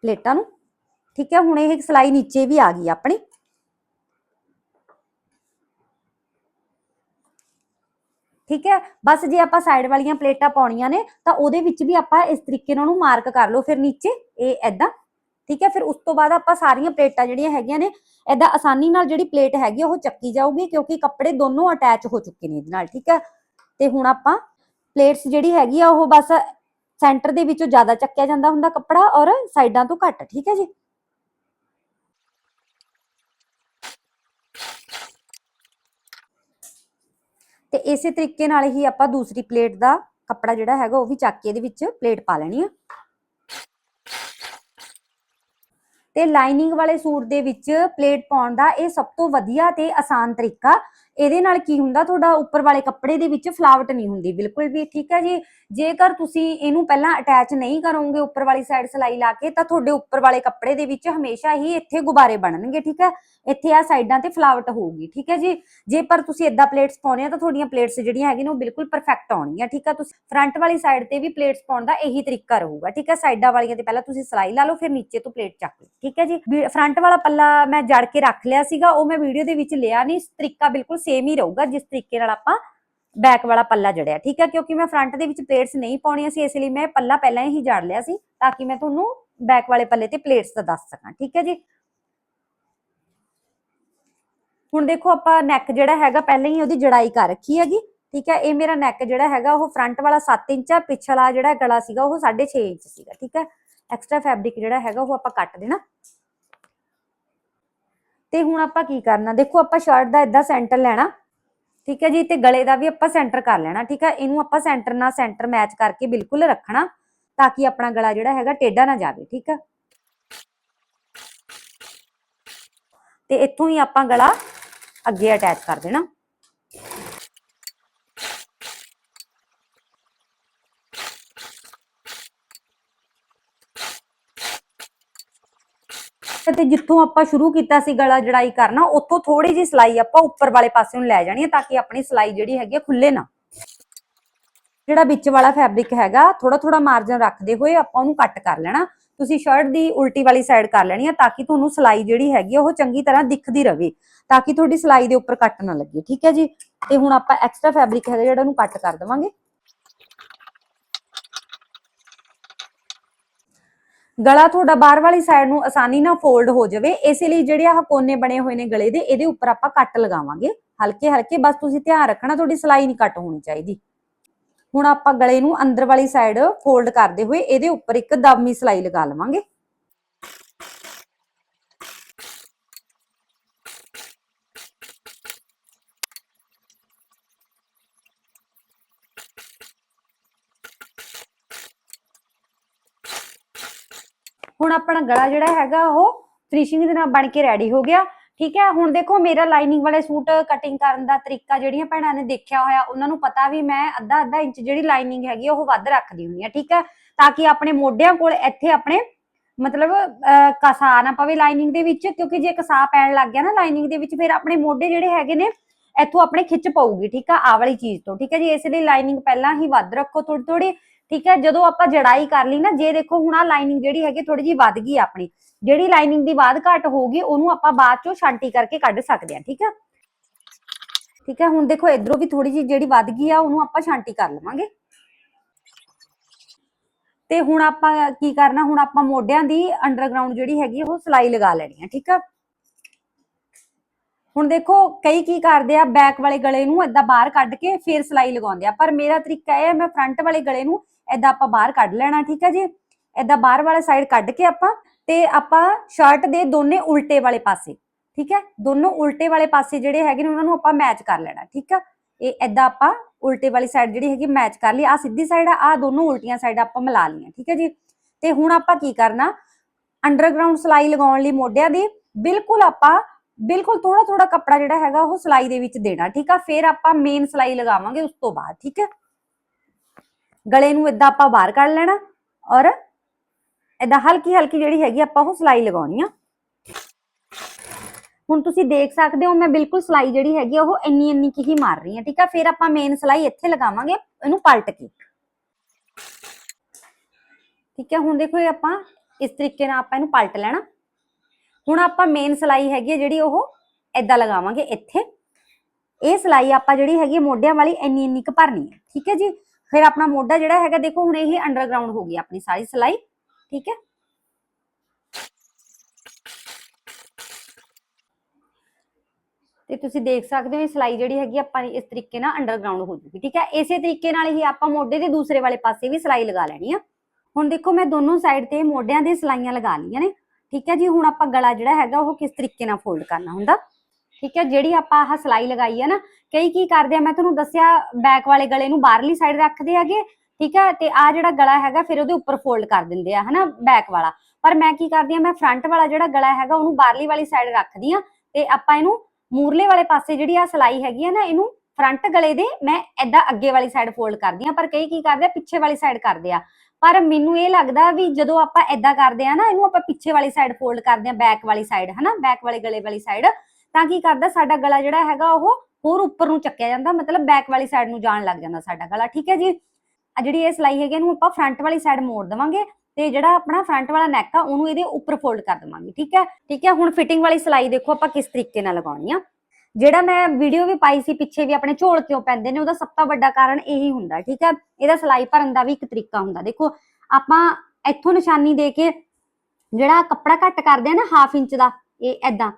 ਪਲੇਟਾਂ ਨੂੰ। ਠੀਕ ਹੈ, ਹੁਣ ਇਹ ਸਲਾਈ ਨੀਚੇ ਵੀ ਆ ਗਈ ਆਪਣੀ। ਠੀਕ ਹੈ, ਬਸ ਜੇ ਆਪਾਂ ਸਾਈਡ ਵਾਲੀਆਂ ਪਲੇਟਾਂ ਪਾਉਣੀਆਂ ਨੇ, ਤਾਂ ਉਹਦੇ ਵਿੱਚ ਵੀ ਆਪਾਂ ਇਸ ਤਰੀਕੇ ਨਾਲ ਉਹਨੂੰ ਮਾਰਕ ਕਰ ਲਓ, ਫਿਰ ਨੀਚੇ, ਇਹ ਐਦਾਂ ਠੀਕ ਹੈ, ਫਿਰ ਉਸ ਤੋਂ ਬਾਅਦ ਆਪਾਂ ਸਾਰੀਆਂ ਪਲੇਟਾਂ ਜਿਹੜੀਆਂ ਹੈਗੀਆਂ ਨੇ ਐਦਾਂ ਆਸਾਨੀ ਨਾਲ ਜਿਹੜੀ ਪਲੇਟ ਹੈਗੀ ਆ, ਉਹ ਚੱਕੀ ਜਾਊਗੀ, ਕਿਉਂਕਿ ਕੱਪੜੇ ਦੋਨੋਂ ਅਟੈਚ ਹੋ ਚੁੱਕੇ ਨੇ ਇਹਦੇ ਨਾਲ। ਠੀਕ ਹੈ, ਤੇ ਹੁਣ ਆਪਾਂ ਪਲੇਟਸ ਜਿਹੜੀ ਹੈਗੀ ਆ, ਉਹ ਬਸ ਸੈਂਟਰ ਦੇ ਵਿੱਚੋਂ ਜ਼ਿਆਦਾ ਚੱਕਿਆ ਜਾਂਦਾ ਹੁੰਦਾ ਕੱਪੜਾ ਔਰ ਸਾਈਡਾਂ ਤੋਂ ਘੱਟ, ਠੀਕ ਹੈ ਜੀ? ਤੇ ਇਸੇ ਤਰੀਕੇ ਨਾਲ ਹੀ ਆਪਾਂ ਦੂਸਰੀ ਪਲੇਟ ਦਾ ਕੱਪੜਾ ਜਿਹੜਾ ਹੈਗਾ ਉਹ ਵੀ ਚੱਕ ਕੇ ਇਹਦੇ ਵਿੱਚ ਪਲੇਟ ਪਾ ਲੈਣੀ ਆ। ਤੇ ਲਾਈਨਿੰਗ ਵਾਲੇ ਸੂਟ ਦੇ ਵਿੱਚ ਪਲੇਟ ਪਾਉਣ ਦਾ ਇਹ ਸਭ ਤੋਂ ਵਧੀਆ ਤੇ ਆਸਾਨ ਤਰੀਕਾ। ਇਹਦੇ ਨਾਲ ਕੀ ਹੁੰਦਾ, ਤੁਹਾਡਾ ਉੱਪਰ ਵਾਲੇ ਕੱਪੜੇ ਦੇ ਵਿੱਚ ਫਲਾਵਟ ਨਹੀਂ ਹੁੰਦੀ। ਬਿਲਕੁਲ ਵੀ ਠੀਕ ਹੈ ਜੀ। ਜੇਕਰ ਤੁਸੀਂ ਇਹਨੂੰ ਪਹਿਲਾਂ ਅਟੈਚ ਨਹੀਂ ਕਰੋਗੇ, ਉੱਪਰ ਵਾਲੀ ਸਾਈਡ ਸਲਾਈ ਲਾ ਕੇ, ਤਾਂ ਤੁਹਾਡੇ ਉੱਪਰ ਵਾਲੇ ਕੱਪੜੇ ਦੇ ਵਿੱਚ ਹਮੇਸ਼ਾ ਹੀ ਇੱਥੇ ਗੁਬਾਰੇ ਬਣਨਗੇ, ਠੀਕ ਹੈ? ਇੱਥੇ ਆ ਸਾਈਡਾਂ ਤੇ ਫਲਾਵਟ ਹੋਊਗੀ, ਠੀਕ ਹੈ ਜੀ? ਜੇ ਪਰ ਤੁਸੀਂ ਇਦਾਂ ਪਲੇਟਸ ਪਾਉਣੇ ਆ, ਤਾਂ ਤੁਹਾਡੀਆਂ ਪਲੇਟਸ ਜਿਹੜੀਆਂ ਹੈਗੀਆਂ ਉਹ ਬਿਲਕੁਲ ਪਰਫੈਕਟ ਆਉਣਗੀਆਂ, ਠੀਕ ਹੈ? ਤੁਸੀਂ ਫਰੰਟ ਵਾਲੀ ਸਾਈਡ ਤੇ ਵੀ ਪਲੇਟਸ ਪਾਉਣ ਦਾ ਇਹੀ ਤਰੀਕਾ ਰਹੂਗਾ, ਠੀਕ ਹੈ? ਸਾਈਡਾਂ ਵਾਲੀਆਂ ਤੇ ਪਹਿਲਾਂ ਤੁਸੀਂ ਸਲਾਈ ਲਾ ਲਓ, ਫਿਰ ਨੀਚੇ ਤੋਂ ਪਲੇਟ ਚੱਕ ਲਓ ਠੀਕ ਹੈ ਜੀ। ਫਰੰਟ ਵਾਲਾ ਪੱਲਾ ਮੈਂ ਜੜ ਕੇ ਰੱਖ ਲਿਆ ਸੀਗਾ, ਉਹ ਮੈਂ ਵੀਡੀਓ ਦੇ ਵਿੱਚ ਲਿਆ ਨਹੀਂ। ਤਰੀਕਾ ਬਿਲਕੁਲ ਸੇਮ ਹੀ ਰਹੂਗਾ, ਜਿਸ ਤਰੀਕੇ ਨਾਲ ਆਪਾਂ ਬੈਕ ਵਾਲਾ ਪੱਲਾ ਜੜਿਆ। ਠੀਕ ਹੈ, ਕਿਉਂਕਿ ਮੈਂ ਫਰੰਟ ਦੇ ਵਿੱਚ ਪਲੇਟਸ ਨਹੀਂ ਪਾਉਣੀਆਂ ਸੀ, ਇਸ ਲਈ ਮੈਂ ਪੱਲਾ ਪਹਿਲਾਂ ਹੀ ਜੜ ਲਿਆ ਸੀ, ਤਾਂ ਕਿ ਮੈਂ ਤੁਹਾਨੂੰ ਬੈਕ ਵਾਲੇ ਪੱਲੇ ਤੇ ਪਲੇਟਸ ਦਾ ਦੱਸ ਸਕਾਂ। ਠੀਕ ਹੈ ਜੀ। ਹੁਣ ਦੇਖੋ ਆਪਾਂ ਨੈਕ ਜਿਹੜਾ ਹੈਗਾ, ਪਹਿਲਾਂ ਹੀ ਉਹਦੀ ਜੜਾਈ ਕਰ ਰੱਖੀ ਹੈਗੀ। ਠੀਕ ਹੈ, ਇਹ ਮੇਰਾ ਨੈਕ ਜਿਹੜਾ ਹੈਗਾ, ਉਹ ਫਰੰਟ ਵਾਲਾ 7 ਇੰਚ ਆ, ਪਿਛਲਾ ਜਿਹੜਾ ਗਲਾ ਸੀਗਾ, ਉਹ 6.5 ਇੰਚ ਸੀਗਾ। ਠੀਕ ਹੈ ਐਕਸਟਰਾ ਫੈਬਰਿਕ ਜਿਹੜਾ ਹੈਗਾ ਉਹ ਆਪਾਂ ਕੱਟ ਦੇਣਾ। ਤੇ ਹੁਣ ਆਪਾਂ ਕੀ ਕਰਨਾ, ਦੇਖੋ ਆਪਾਂ ਸ਼ਰਟ ਦਾ ਇਦਾਂ ਸੈਂਟਰ ਲੈਣਾ, ਠੀਕ ਹੈ ਜੀ, ਤੇ ਗਲੇ ਦਾ ਵੀ ਆਪਾਂ ਸੈਂਟਰ ਕਰ ਲੈਣਾ, ਠੀਕ ਹੈ, ਇਹਨੂੰ ਆਪਾਂ ਸੈਂਟਰ ਨਾਲ ਸੈਂਟਰ ਮੈਚ ਕਰਕੇ ਬਿਲਕੁਲ ਰੱਖਣਾ, ਤਾਂ ਕਿ ਆਪਣਾ ਗਲਾ ਜਿਹੜਾ ਹੈਗਾ ਟੇਢਾ ਨਾ ਜਾਵੇ, ਠੀਕ ਹੈ। ਤੇ ਇੱਥੋਂ ਹੀ ਆਪਾਂ ਗਲਾ ਅੱਗੇ ਅਟੈਚ ਕਰ ਦੇਣਾ। ਤੇ ਜਿੱਥੋਂ ਆਪਾਂ ਸ਼ੁਰੂ ਕੀਤਾ ਸੀ ਗਲਾ ਜੜਾਈ ਕਰਨਾ, ਉੱਥੋਂ ਥੋੜੀ ਜੀ ਸਲਾਈ ਆਪਾਂ ਉੱਪਰ ਵਾਲੇ ਪਾਸੇ ਨੂੰ ਲੈ ਜਾਣੀ ਹੈ ਤਾਂ ਕਿ ਆਪਣੀ ਸਲਾਈ ਜਿਹੜੀ ਹੈਗੀ ਆ ਖੁੱਲੇ ਨਾ। ਜਿਹੜਾ ਵਿੱਚ ਵਾਲਾ ਫੈਬਰਿਕ ਹੈਗਾ ਥੋੜਾ ਥੋੜਾ ਮਾਰਜਨ ਰੱਖਦੇ ਹੋਏ ਆਪਾਂ ਉਹਨੂੰ ਕੱਟ ਕਰ ਲੈਣਾ। ਤੁਸੀਂ ਸ਼ਰਟ ਦੀ ਉਲਟੀ ਵਾਲੀ ਸਾਈਡ ਕਰ ਲੈਣੀ ਹੈ ਤਾਂ ਕਿ ਤੁਹਾਨੂੰ ਸਲਾਈ ਜਿਹੜੀ ਹੈਗੀ ਆ ਉਹ ਚੰਗੀ ਤਰ੍ਹਾਂ ਦਿਖਦੀ ਰਵੇ, ਤਾਂ ਕਿ ਤੁਹਾਡੀ ਸਲਾਈ ਦੇ ਉੱਪਰ ਕੱਟ ਨਾ ਲੱਗੇ। ਠੀਕ ਹੈ ਜੀ? ਤੇ ਹੁਣ ਆਪਾਂ ਐਕਸਟਰਾ ਫੈਬਰਿਕ ਹੈਗਾ ਜਿਹੜਾ ਉਹਨੂੰ ਕੱਟ ਕਰ ਦੇਵਾਂਗੇ। ਗਲਾ ਤੁਹਾਡਾ ਬਾਹਰ ਵਾਲੀ ਸਾਈਡ ਨੂੰ ਆਸਾਨੀ ਨਾਲ ਫੋਲਡ ਹੋ ਜਾਵੇ, ਇਸੇ ਲਈ ਜਿਹੜੇ ਆਹ ਕੋਨੇ ਬਣੇ ਹੋਏ ਨੇ ਗਲੇ ਦੇ, ਇਹਦੇ ਉੱਪਰ ਆਪਾਂ ਕੱਟ ਲਗਾਵਾਂਗੇ। ਹਲਕੇ ਹਲਕੇ ਬਸ ਤੁਸੀਂ ਧਿਆਨ ਰੱਖਣਾ, ਤੁਹਾਡੀ ਸਲਾਈ ਨਹੀਂ ਕੱਟ ਹੋਣੀ ਚਾਹੀਦੀ। ਹੁਣ ਆਪਾਂ ਗਲੇ ਨੂੰ ਅੰਦਰ ਵਾਲੀ ਸਾਈਡ ਫੋਲਡ ਕਰਦੇ ਹੋਏ, ਇਹਦੇ ਉੱਪਰ ਇੱਕ ਦਾਮੀ ਸਲਾਈ ਲਗਾ ਲਵਾਂਗੇ। ਹੁਣ ਆਪਣਾ ਗਲਾ ਜਿਹੜਾ ਹੈਗਾ ਉਹ ਫਿਨਿਸ਼ਿੰਗ ਦੇ ਨਾਲ ਬਣ ਕੇ ਰੈਡੀ ਹੋ ਗਿਆ। ਠੀਕ ਹੈ, ਹੁਣ ਦੇਖੋ ਮੇਰਾ ਲਾਈਨਿੰਗ ਵਾਲੇ ਸੂਟ ਕਟਿੰਗ ਕਰਨ ਦਾ ਤਰੀਕਾ ਜਿਹੜੀਆਂ ਭੈਣਾਂ ਨੇ ਦੇਖਿਆ ਹੋਇਆ, ਉਹਨਾਂ ਨੂੰ ਪਤਾ ਵੀ ਮੈਂ ਅੱਧਾ ਅੱਧਾ ਇੰਚ ਜਿਹੜੀ ਲਾਈਨਿੰਗ ਹੈਗੀ ਉਹ ਵੱਧ ਰੱਖਦੀ ਹੁੰਦੀ ਆ ਠੀਕ ਹੈ? ਤਾਂ ਕਿ ਆਪਣੇ ਮੋਢਿਆਂ ਕੋਲ ਇੱਥੇ ਆਪਣੇ ਮਤਲਬ ਕਸਾ ਨਾ ਪਵੇ ਲਾਈਨਿੰਗ ਦੇ ਵਿੱਚ, ਕਿਉਂਕਿ ਜੇ ਕਸਾ ਪੈਣ ਲੱਗ ਗਿਆ ਨਾ ਲਾਈਨਿੰਗ ਦੇ ਵਿੱਚ, ਫਿਰ ਆਪਣੇ ਮੋਢੇ ਜਿਹੜੇ ਹੈਗੇ ਨੇ, ਇੱਥੋਂ ਆਪਣੇ ਖਿੱਚ ਪਾਉਗੀ ਠੀਕ ਆ? ਆ ਵਾਲੀ ਚੀਜ਼ ਤੋਂ, ਠੀਕ ਹੈ ਜੀ? ਇਸ ਲਈ ਲਾਈਨਿੰਗ ਪਹਿਲਾਂ ਹੀ ਵੱਧ ਰੱਖੋ ਥੋੜੀ ਥੋੜੀ ਠੀਕ ਹੈ, ਜਦੋਂ ਆਪਾਂ ਜੜਾਈ ਕਰ ਲਈ ਨਾ, ਜੇ ਦੇਖੋ ਹੁਣ ਆ ਲਾਈਨਿੰਗ ਜਿਹੜੀ ਹੈਗੀ ਥੋੜੀ ਜੀ ਵੱਧ ਗਈ ਆਪਣੀ, ਜਿਹੜੀ ਲਾਈਨਿੰਗ ਦੀ ਬਾਅਦ ਘਟ ਹੋਊਗੀ ਉਹਨੂੰ ਆਪਾਂ ਬਾਅਦ ਚੋਂ ਛਾਂਟੀ ਕਰਕੇ ਕੱਢ ਸਕਦੇ ਹਾਂ, ਠੀਕ ਹੈ? ਠੀਕ ਹੈ, ਹੁਣ ਦੇਖੋ ਇਧਰੋਂ ਵੀ ਥੋੜੀ ਜੀ ਜਿਹੜੀ ਵੱਧ ਗਈ ਆ, ਉਹਨੂੰ ਆਪਾਂ ਛਾਂਟੀ ਕਰ ਲਵਾਂਗੇ। ਤੇ ਹੁਣ ਆਪਾਂ ਕੀ ਕਰਨਾ, ਹੁਣ ਆਪਾਂ ਮੋਢਿਆਂ ਦੀ ਅੰਡਰਗਰਾਉਂਡ ਜਿਹੜੀ ਹੈਗੀ ਉਹ ਸਲਾਈ ਲਗਾ ਲੈਣੀ ਆ, ਠੀਕ ਆ? ਹੁਣ ਦੇਖੋ, ਕਈ ਕੀ ਕਰਦੇ ਆ ਬੈਕ ਵਾਲੇ ਗਲੇ ਨੂੰ ਏਦਾਂ ਬਾਹਰ ਕੱਢ ਕੇ ਫਿਰ ਸਲਾਈ ਲਗਾਉਂਦੇ ਆ, ਪਰ ਮੇਰਾ ਤਰੀਕਾ ਇਹ ਹੈ, ਮੈਂ ਫਰੰਟ ਵਾਲੇ ਗਲੇ ਨੂੰ ਏਦਾਂ ਆਪਾਂ ਬਾਹਰ ਕੱਢ ਲੈਣਾ, ਠੀਕ ਹੈ ਜੀ? ਏਦਾਂ ਬਾਹਰ ਵਾਲਾ ਸਾਈਡ ਕੱਢ ਕੇ ਆਪਾਂ ਤੇ ਆਪਾਂ ਸ਼ਰਟ ਦੇ ਦੋਨੇ ਉਲਟੇ ਵਾਲੇ ਪਾਸੇ, ਠੀਕ ਹੈ ਦੋਨੋਂ ਉਲਟੇ ਵਾਲੇ ਪਾਸੇ ਜਿਹੜੇ ਹੈਗੇ ਨੇ, ਉਹਨਾਂ ਨੂੰ ਆਪਾਂ ਮੈਚ ਕਰ ਲੈਣਾ, ਠੀਕ ਆ? ਇਹ ਏਦਾਂ ਆਪਾਂ ਉਲਟੇ ਵਾਲੀ ਸਾਈਡ ਜਿਹੜੀ ਹੈਗੀ ਮੈਚ ਕਰ ਲਈ। ਆ ਸਿੱਧੀ ਸਾਈਡ ਆ ਆ ਦੋਨੋਂ ਉਲਟੀਆਂ ਸਾਈਡ ਆਪਾਂ ਮਿਲਾ ਲਈਆਂ, ਠੀਕ ਹੈ ਜੀ? ਤੇ ਹੁਣ ਆਪਾਂ ਕੀ ਕਰਨਾ? ਅੰਡਰਗਰਾਉਂਡ ਸਲਾਈ ਲਗਾਉਣ ਲਈ ਮੋਢਿਆਂ ਦੀ ਬਿਲਕੁਲ ਆਪਾਂ, ਬਿਲਕੁਲ ਥੋੜਾ ਥੋੜਾ ਕੱਪੜਾ ਜਿਹੜਾ ਹੈਗਾ ਉਹ ਸਲਾਈ ਦੇ ਵਿੱਚ ਦੇਣਾ, ਠੀਕ ਆ? ਫਿਰ ਆਪਾਂ ਮੇਨ ਸਲਾਈ ਲਗਾਵਾਂਗੇ ਉਸ ਤੋਂ ਬਾਅਦ, ਠੀਕ ਹੈ ਗਲੇ ਨੂੰ ਇਦਾਂ ਆਪਾਂ ਬਾਹਰ ਕੱਢ ਲੈਣਾ ਔਰ ਇਦਾਂ ਹਲਕੀ ਹਲਕੀ ਜਿਹੜੀ ਹੈਗੀ ਆਪਾਂ ਉਹ ਸਲਾਈ ਲਗਾਉਣੀ ਆ। ਹੁਣ ਤੁਸੀਂ ਦੇਖ ਸਕਦੇ ਹੋ ਮੈਂ ਬਿਲਕੁਲ ਸਲਾਈ ਜਿਹੜੀ ਹੈਗੀ ਆ ਉਹ ਇੰਨੀ ਇੰਨੀ ਕੀ ਹੀ ਮਾਰ ਰਹੀ ਹਾਂ ਠੀਕ ਆ? ਫਿਰ ਆਪਾਂ ਮੇਨ ਸਲਾਈ ਇੱਥੇ ਲਗਾਵਾਂਗੇ, ਇਹਨੂੰ ਪਲਟ ਕੇ। ਠੀਕ ਹੈ ਹੁਣ ਦੇਖੋ ਇਹ ਆਪਾਂ ਇਸ ਤਰੀਕੇ ਨਾਲ ਆਪਾਂ ਇਹਨੂੰ ਪਲਟ ਲੈਣਾ। ਹੁਣ ਆਪਾਂ ਮੇਨ ਸਲਾਈ ਹੈਗੀ ਹੈ ਜਿਹੜੀ ਉਹ ਏਦਾਂ ਲਗਾਵਾਂਗੇ ਇੱਥੇ। ਇਹ ਸਲਾਈ ਆਪਾਂ ਜਿਹੜੀ ਹੈਗੀ ਮੋਢਿਆਂ ਵਾਲੀ ਇੰਨੀ ਇੰਨੀ ਕੁ ਭਰਨੀ ਹੈ ਠੀਕ ਹੈ ਜੀ? ਫਿਰ ਆਪਣਾ ਮੋਢਾ ਜਿਹੜਾ ਹੈਗਾ ਦੇਖੋ ਹੁਣ ਇਹ ਅੰਡਰਗਰਾਉਂਡ ਹੋ ਗਈ ਆਪਣੀ ਸਾਰੀ ਸਲਾਈ, ਠੀਕ ਹੈ? ਤੇ ਤੁਸੀਂ ਦੇਖ ਸਕਦੇ ਹੋ ਇਹ ਸਲਾਈ ਜਿਹੜੀ ਹੈਗੀ ਆ ਆਪਾਂ ਇਸ ਤਰੀਕੇ ਨਾਲ ਅੰਡਰਗਰਾਉਂਡ ਹੋ ਜੂਗੀ, ਠੀਕ ਹੈ? ਇਸੇ ਤਰੀਕੇ ਨਾਲ ਹੀ ਆਪਾਂ ਮੋਢੇ ਦੇ ਦੂਸਰੇ ਵਾਲੇ ਪਾਸੇ ਵੀ ਸਲਾਈ ਲਗਾ ਲੈਣੀ ਆ। ਹੁਣ ਦੇਖੋ ਮੈਂ ਦੋਨੋਂ ਸਾਈਡ ਤੇ ਮੋਢਿਆਂ ਦੇ ਸਲਾਈਆਂ ਲਗਾ ਲਈਆਂ ਨੇ, ਠੀਕ ਹੈ ਜੀ? ਹੁਣ ਆਪਾਂ ਗਲਾ ਜਿਹੜਾ ਹੈਗਾ ਉਹ ਕਿਸ ਤਰੀਕੇ ਨਾਲ ਫੋਲਡ ਕਰਨਾ ਹੁੰਦਾ? ਠੀਕ ਹੈ? ਜਿਹੜੀ ਆਪਾਂ ਆਹ ਸਲਾਈ ਲਗਾਈ ਹੈ ਨਾ ਕਈ ਕੀ ਕਰਦੇ ਆ, ਮੈਂ ਤੁਹਾਨੂੰ ਦੱਸਿਆ ਬੈਕ ਵਾਲੇ ਗਲੇ ਨੂੰ ਬਾਹਰਲੀ ਸਾਈਡ ਰੱਖਦੇ ਹੈਗੇ, ਠੀਕ ਹੈ ਤੇ ਆ ਜਿਹੜਾ ਗਲਾ ਹੈਗਾ ਫਿਰ ਉਹਦੇ ਉੱਪਰ ਫੋਲਡ ਕਰ ਦਿੰਦੇ ਆ, ਹਨਾ ਬੈਕ ਵਾਲਾ। ਪਰ ਮੈਂ ਕੀ ਕਰਦੀ ਆ, ਮੈਂ ਫਰੰਟ ਵਾਲਾ ਜਿਹੜਾ ਗਲਾ ਹੈਗਾ, ਉਹਨੂੰ ਬਾਹਰਲੀ ਵਾਲੀ ਸਾਈਡ ਰੱਖਦੀ ਆ, ਤੇ ਆਪਾਂ ਇਹਨੂੰ ਮੂਰਲੇ ਵਾਲੇ ਪਾਸੇ ਜਿਹੜੀ ਆ ਸਲਾਈ ਹੈਗੀ ਆ ਨਾ, ਇਹਨੂੰ ਫਰੰਟ ਗਲੇ ਦੇ ਮੈਂ ਐਦਾਂ ਅੱਗੇ ਵਾਲੀ ਸਾਈਡ ਫੋਲਡ ਕਰਦੀ ਆ, ਪਰ ਕਈ ਕੀ ਕਰਦੇ ਆ, ਪਿੱਛੇ ਵਾਲੀ ਸਾਈਡ ਕਰਦੇ ਆ। ਪਰ ਮੈਨੂੰ ਇਹ ਲੱਗਦਾ ਵੀ ਜਦੋਂ ਆਪਾਂ ਐਦਾਂ ਕਰਦੇ ਆ ਨਾ, ਇਹਨੂੰ ਆਪਾਂ ਪਿੱਛੇ ਵਾਲੀ ਸਾਈਡ ਫੋਲਡ ਕਰਦੇ ਆ ਬੈਕ ਵਾਲੀ ਸਾਈਡ ਹਨਾ ਬੈਕ ਵਾਲੇ ਗਲੇ ਵਾਲੀ ਸਾਈਡ ਤਾਂ ਕੀ ਕਰਦਾ ਸਾਡਾ ਗਲਾ ਜਿਹੜਾ ਹੈਗਾ ਉਹ ਹੋਰ ਉੱਪਰ ਨੂੰ ਚੱਕਿਆ ਜਾਂਦਾ, ਮਤਲਬ ਬੈਕ ਵਾਲੀ ਸਾਈਡ ਨੂੰ ਜਾਣ ਲੱਗ ਜਾਂਦਾ ਸਾਡਾ ਗਲਾ, ਠੀਕ ਹੈ ਜੀ? ਆ ਜਿਹੜੀ ਇਹ ਸਲਾਈ ਹੈਗੀ ਇਹਨੂੰ ਆਪਾਂ ਫਰੰਟ ਵਾਲੀ ਸਾਈਡ ਮੋੜ ਦੇਵਾਂਗੇ ਤੇ ਜਿਹੜਾ ਆਪਣਾ ਫਰੰਟ ਵਾਲਾ ਨੈਕ ਆ, ਉਹਨੂੰ ਇਹਦੇ ਉੱਪਰ ਫੋਲਡ ਕਰ ਦੇਵਾਂਗੇ, ਠੀਕ ਹੈ? ਠੀਕ ਹੈ, ਹੁਣ ਫਿਟਿੰਗ ਵਾਲੀ ਸਲਾਈ ਦੇਖੋ ਆਪਾਂ ਕਿਸ ਤਰੀਕੇ ਨਾਲ ਲਗਾਉਣੀ ਆ। ਜਿਹੜਾ ਮੈਂ ਵੀਡੀਓ ਵੀ ਪਾਈ ਸੀ ਪਿੱਛੇ ਵੀ, ਆਪਣੇ ਝੋਲ ਕਿਉਂ ਪੈਂਦੇ ਨੇ, ਉਹਦਾ ਸਭ ਤੋਂ ਵੱਡਾ ਕਾਰਨ ਇਹੀ ਹੁੰਦਾ, ਠੀਕ ਹੈ? ਇਹਦਾ ਸਲਾਈ ਭਰਨ ਦਾ ਵੀ ਇੱਕ ਤਰੀਕਾ ਹੁੰਦਾ, ਦੇਖੋ, ਆਪਾਂ ਇੱਥੋਂ ਨਿਸ਼ਾਨੀ ਦੇ ਕੇ ਜਿਹੜਾ ਕੱਪੜਾ ਘੱਟ ਕਰਦੇ ਆ ਨਾ ਹਾਫ ਇੰਚ ਦਾ, ਇਹ ਐਦਾਂ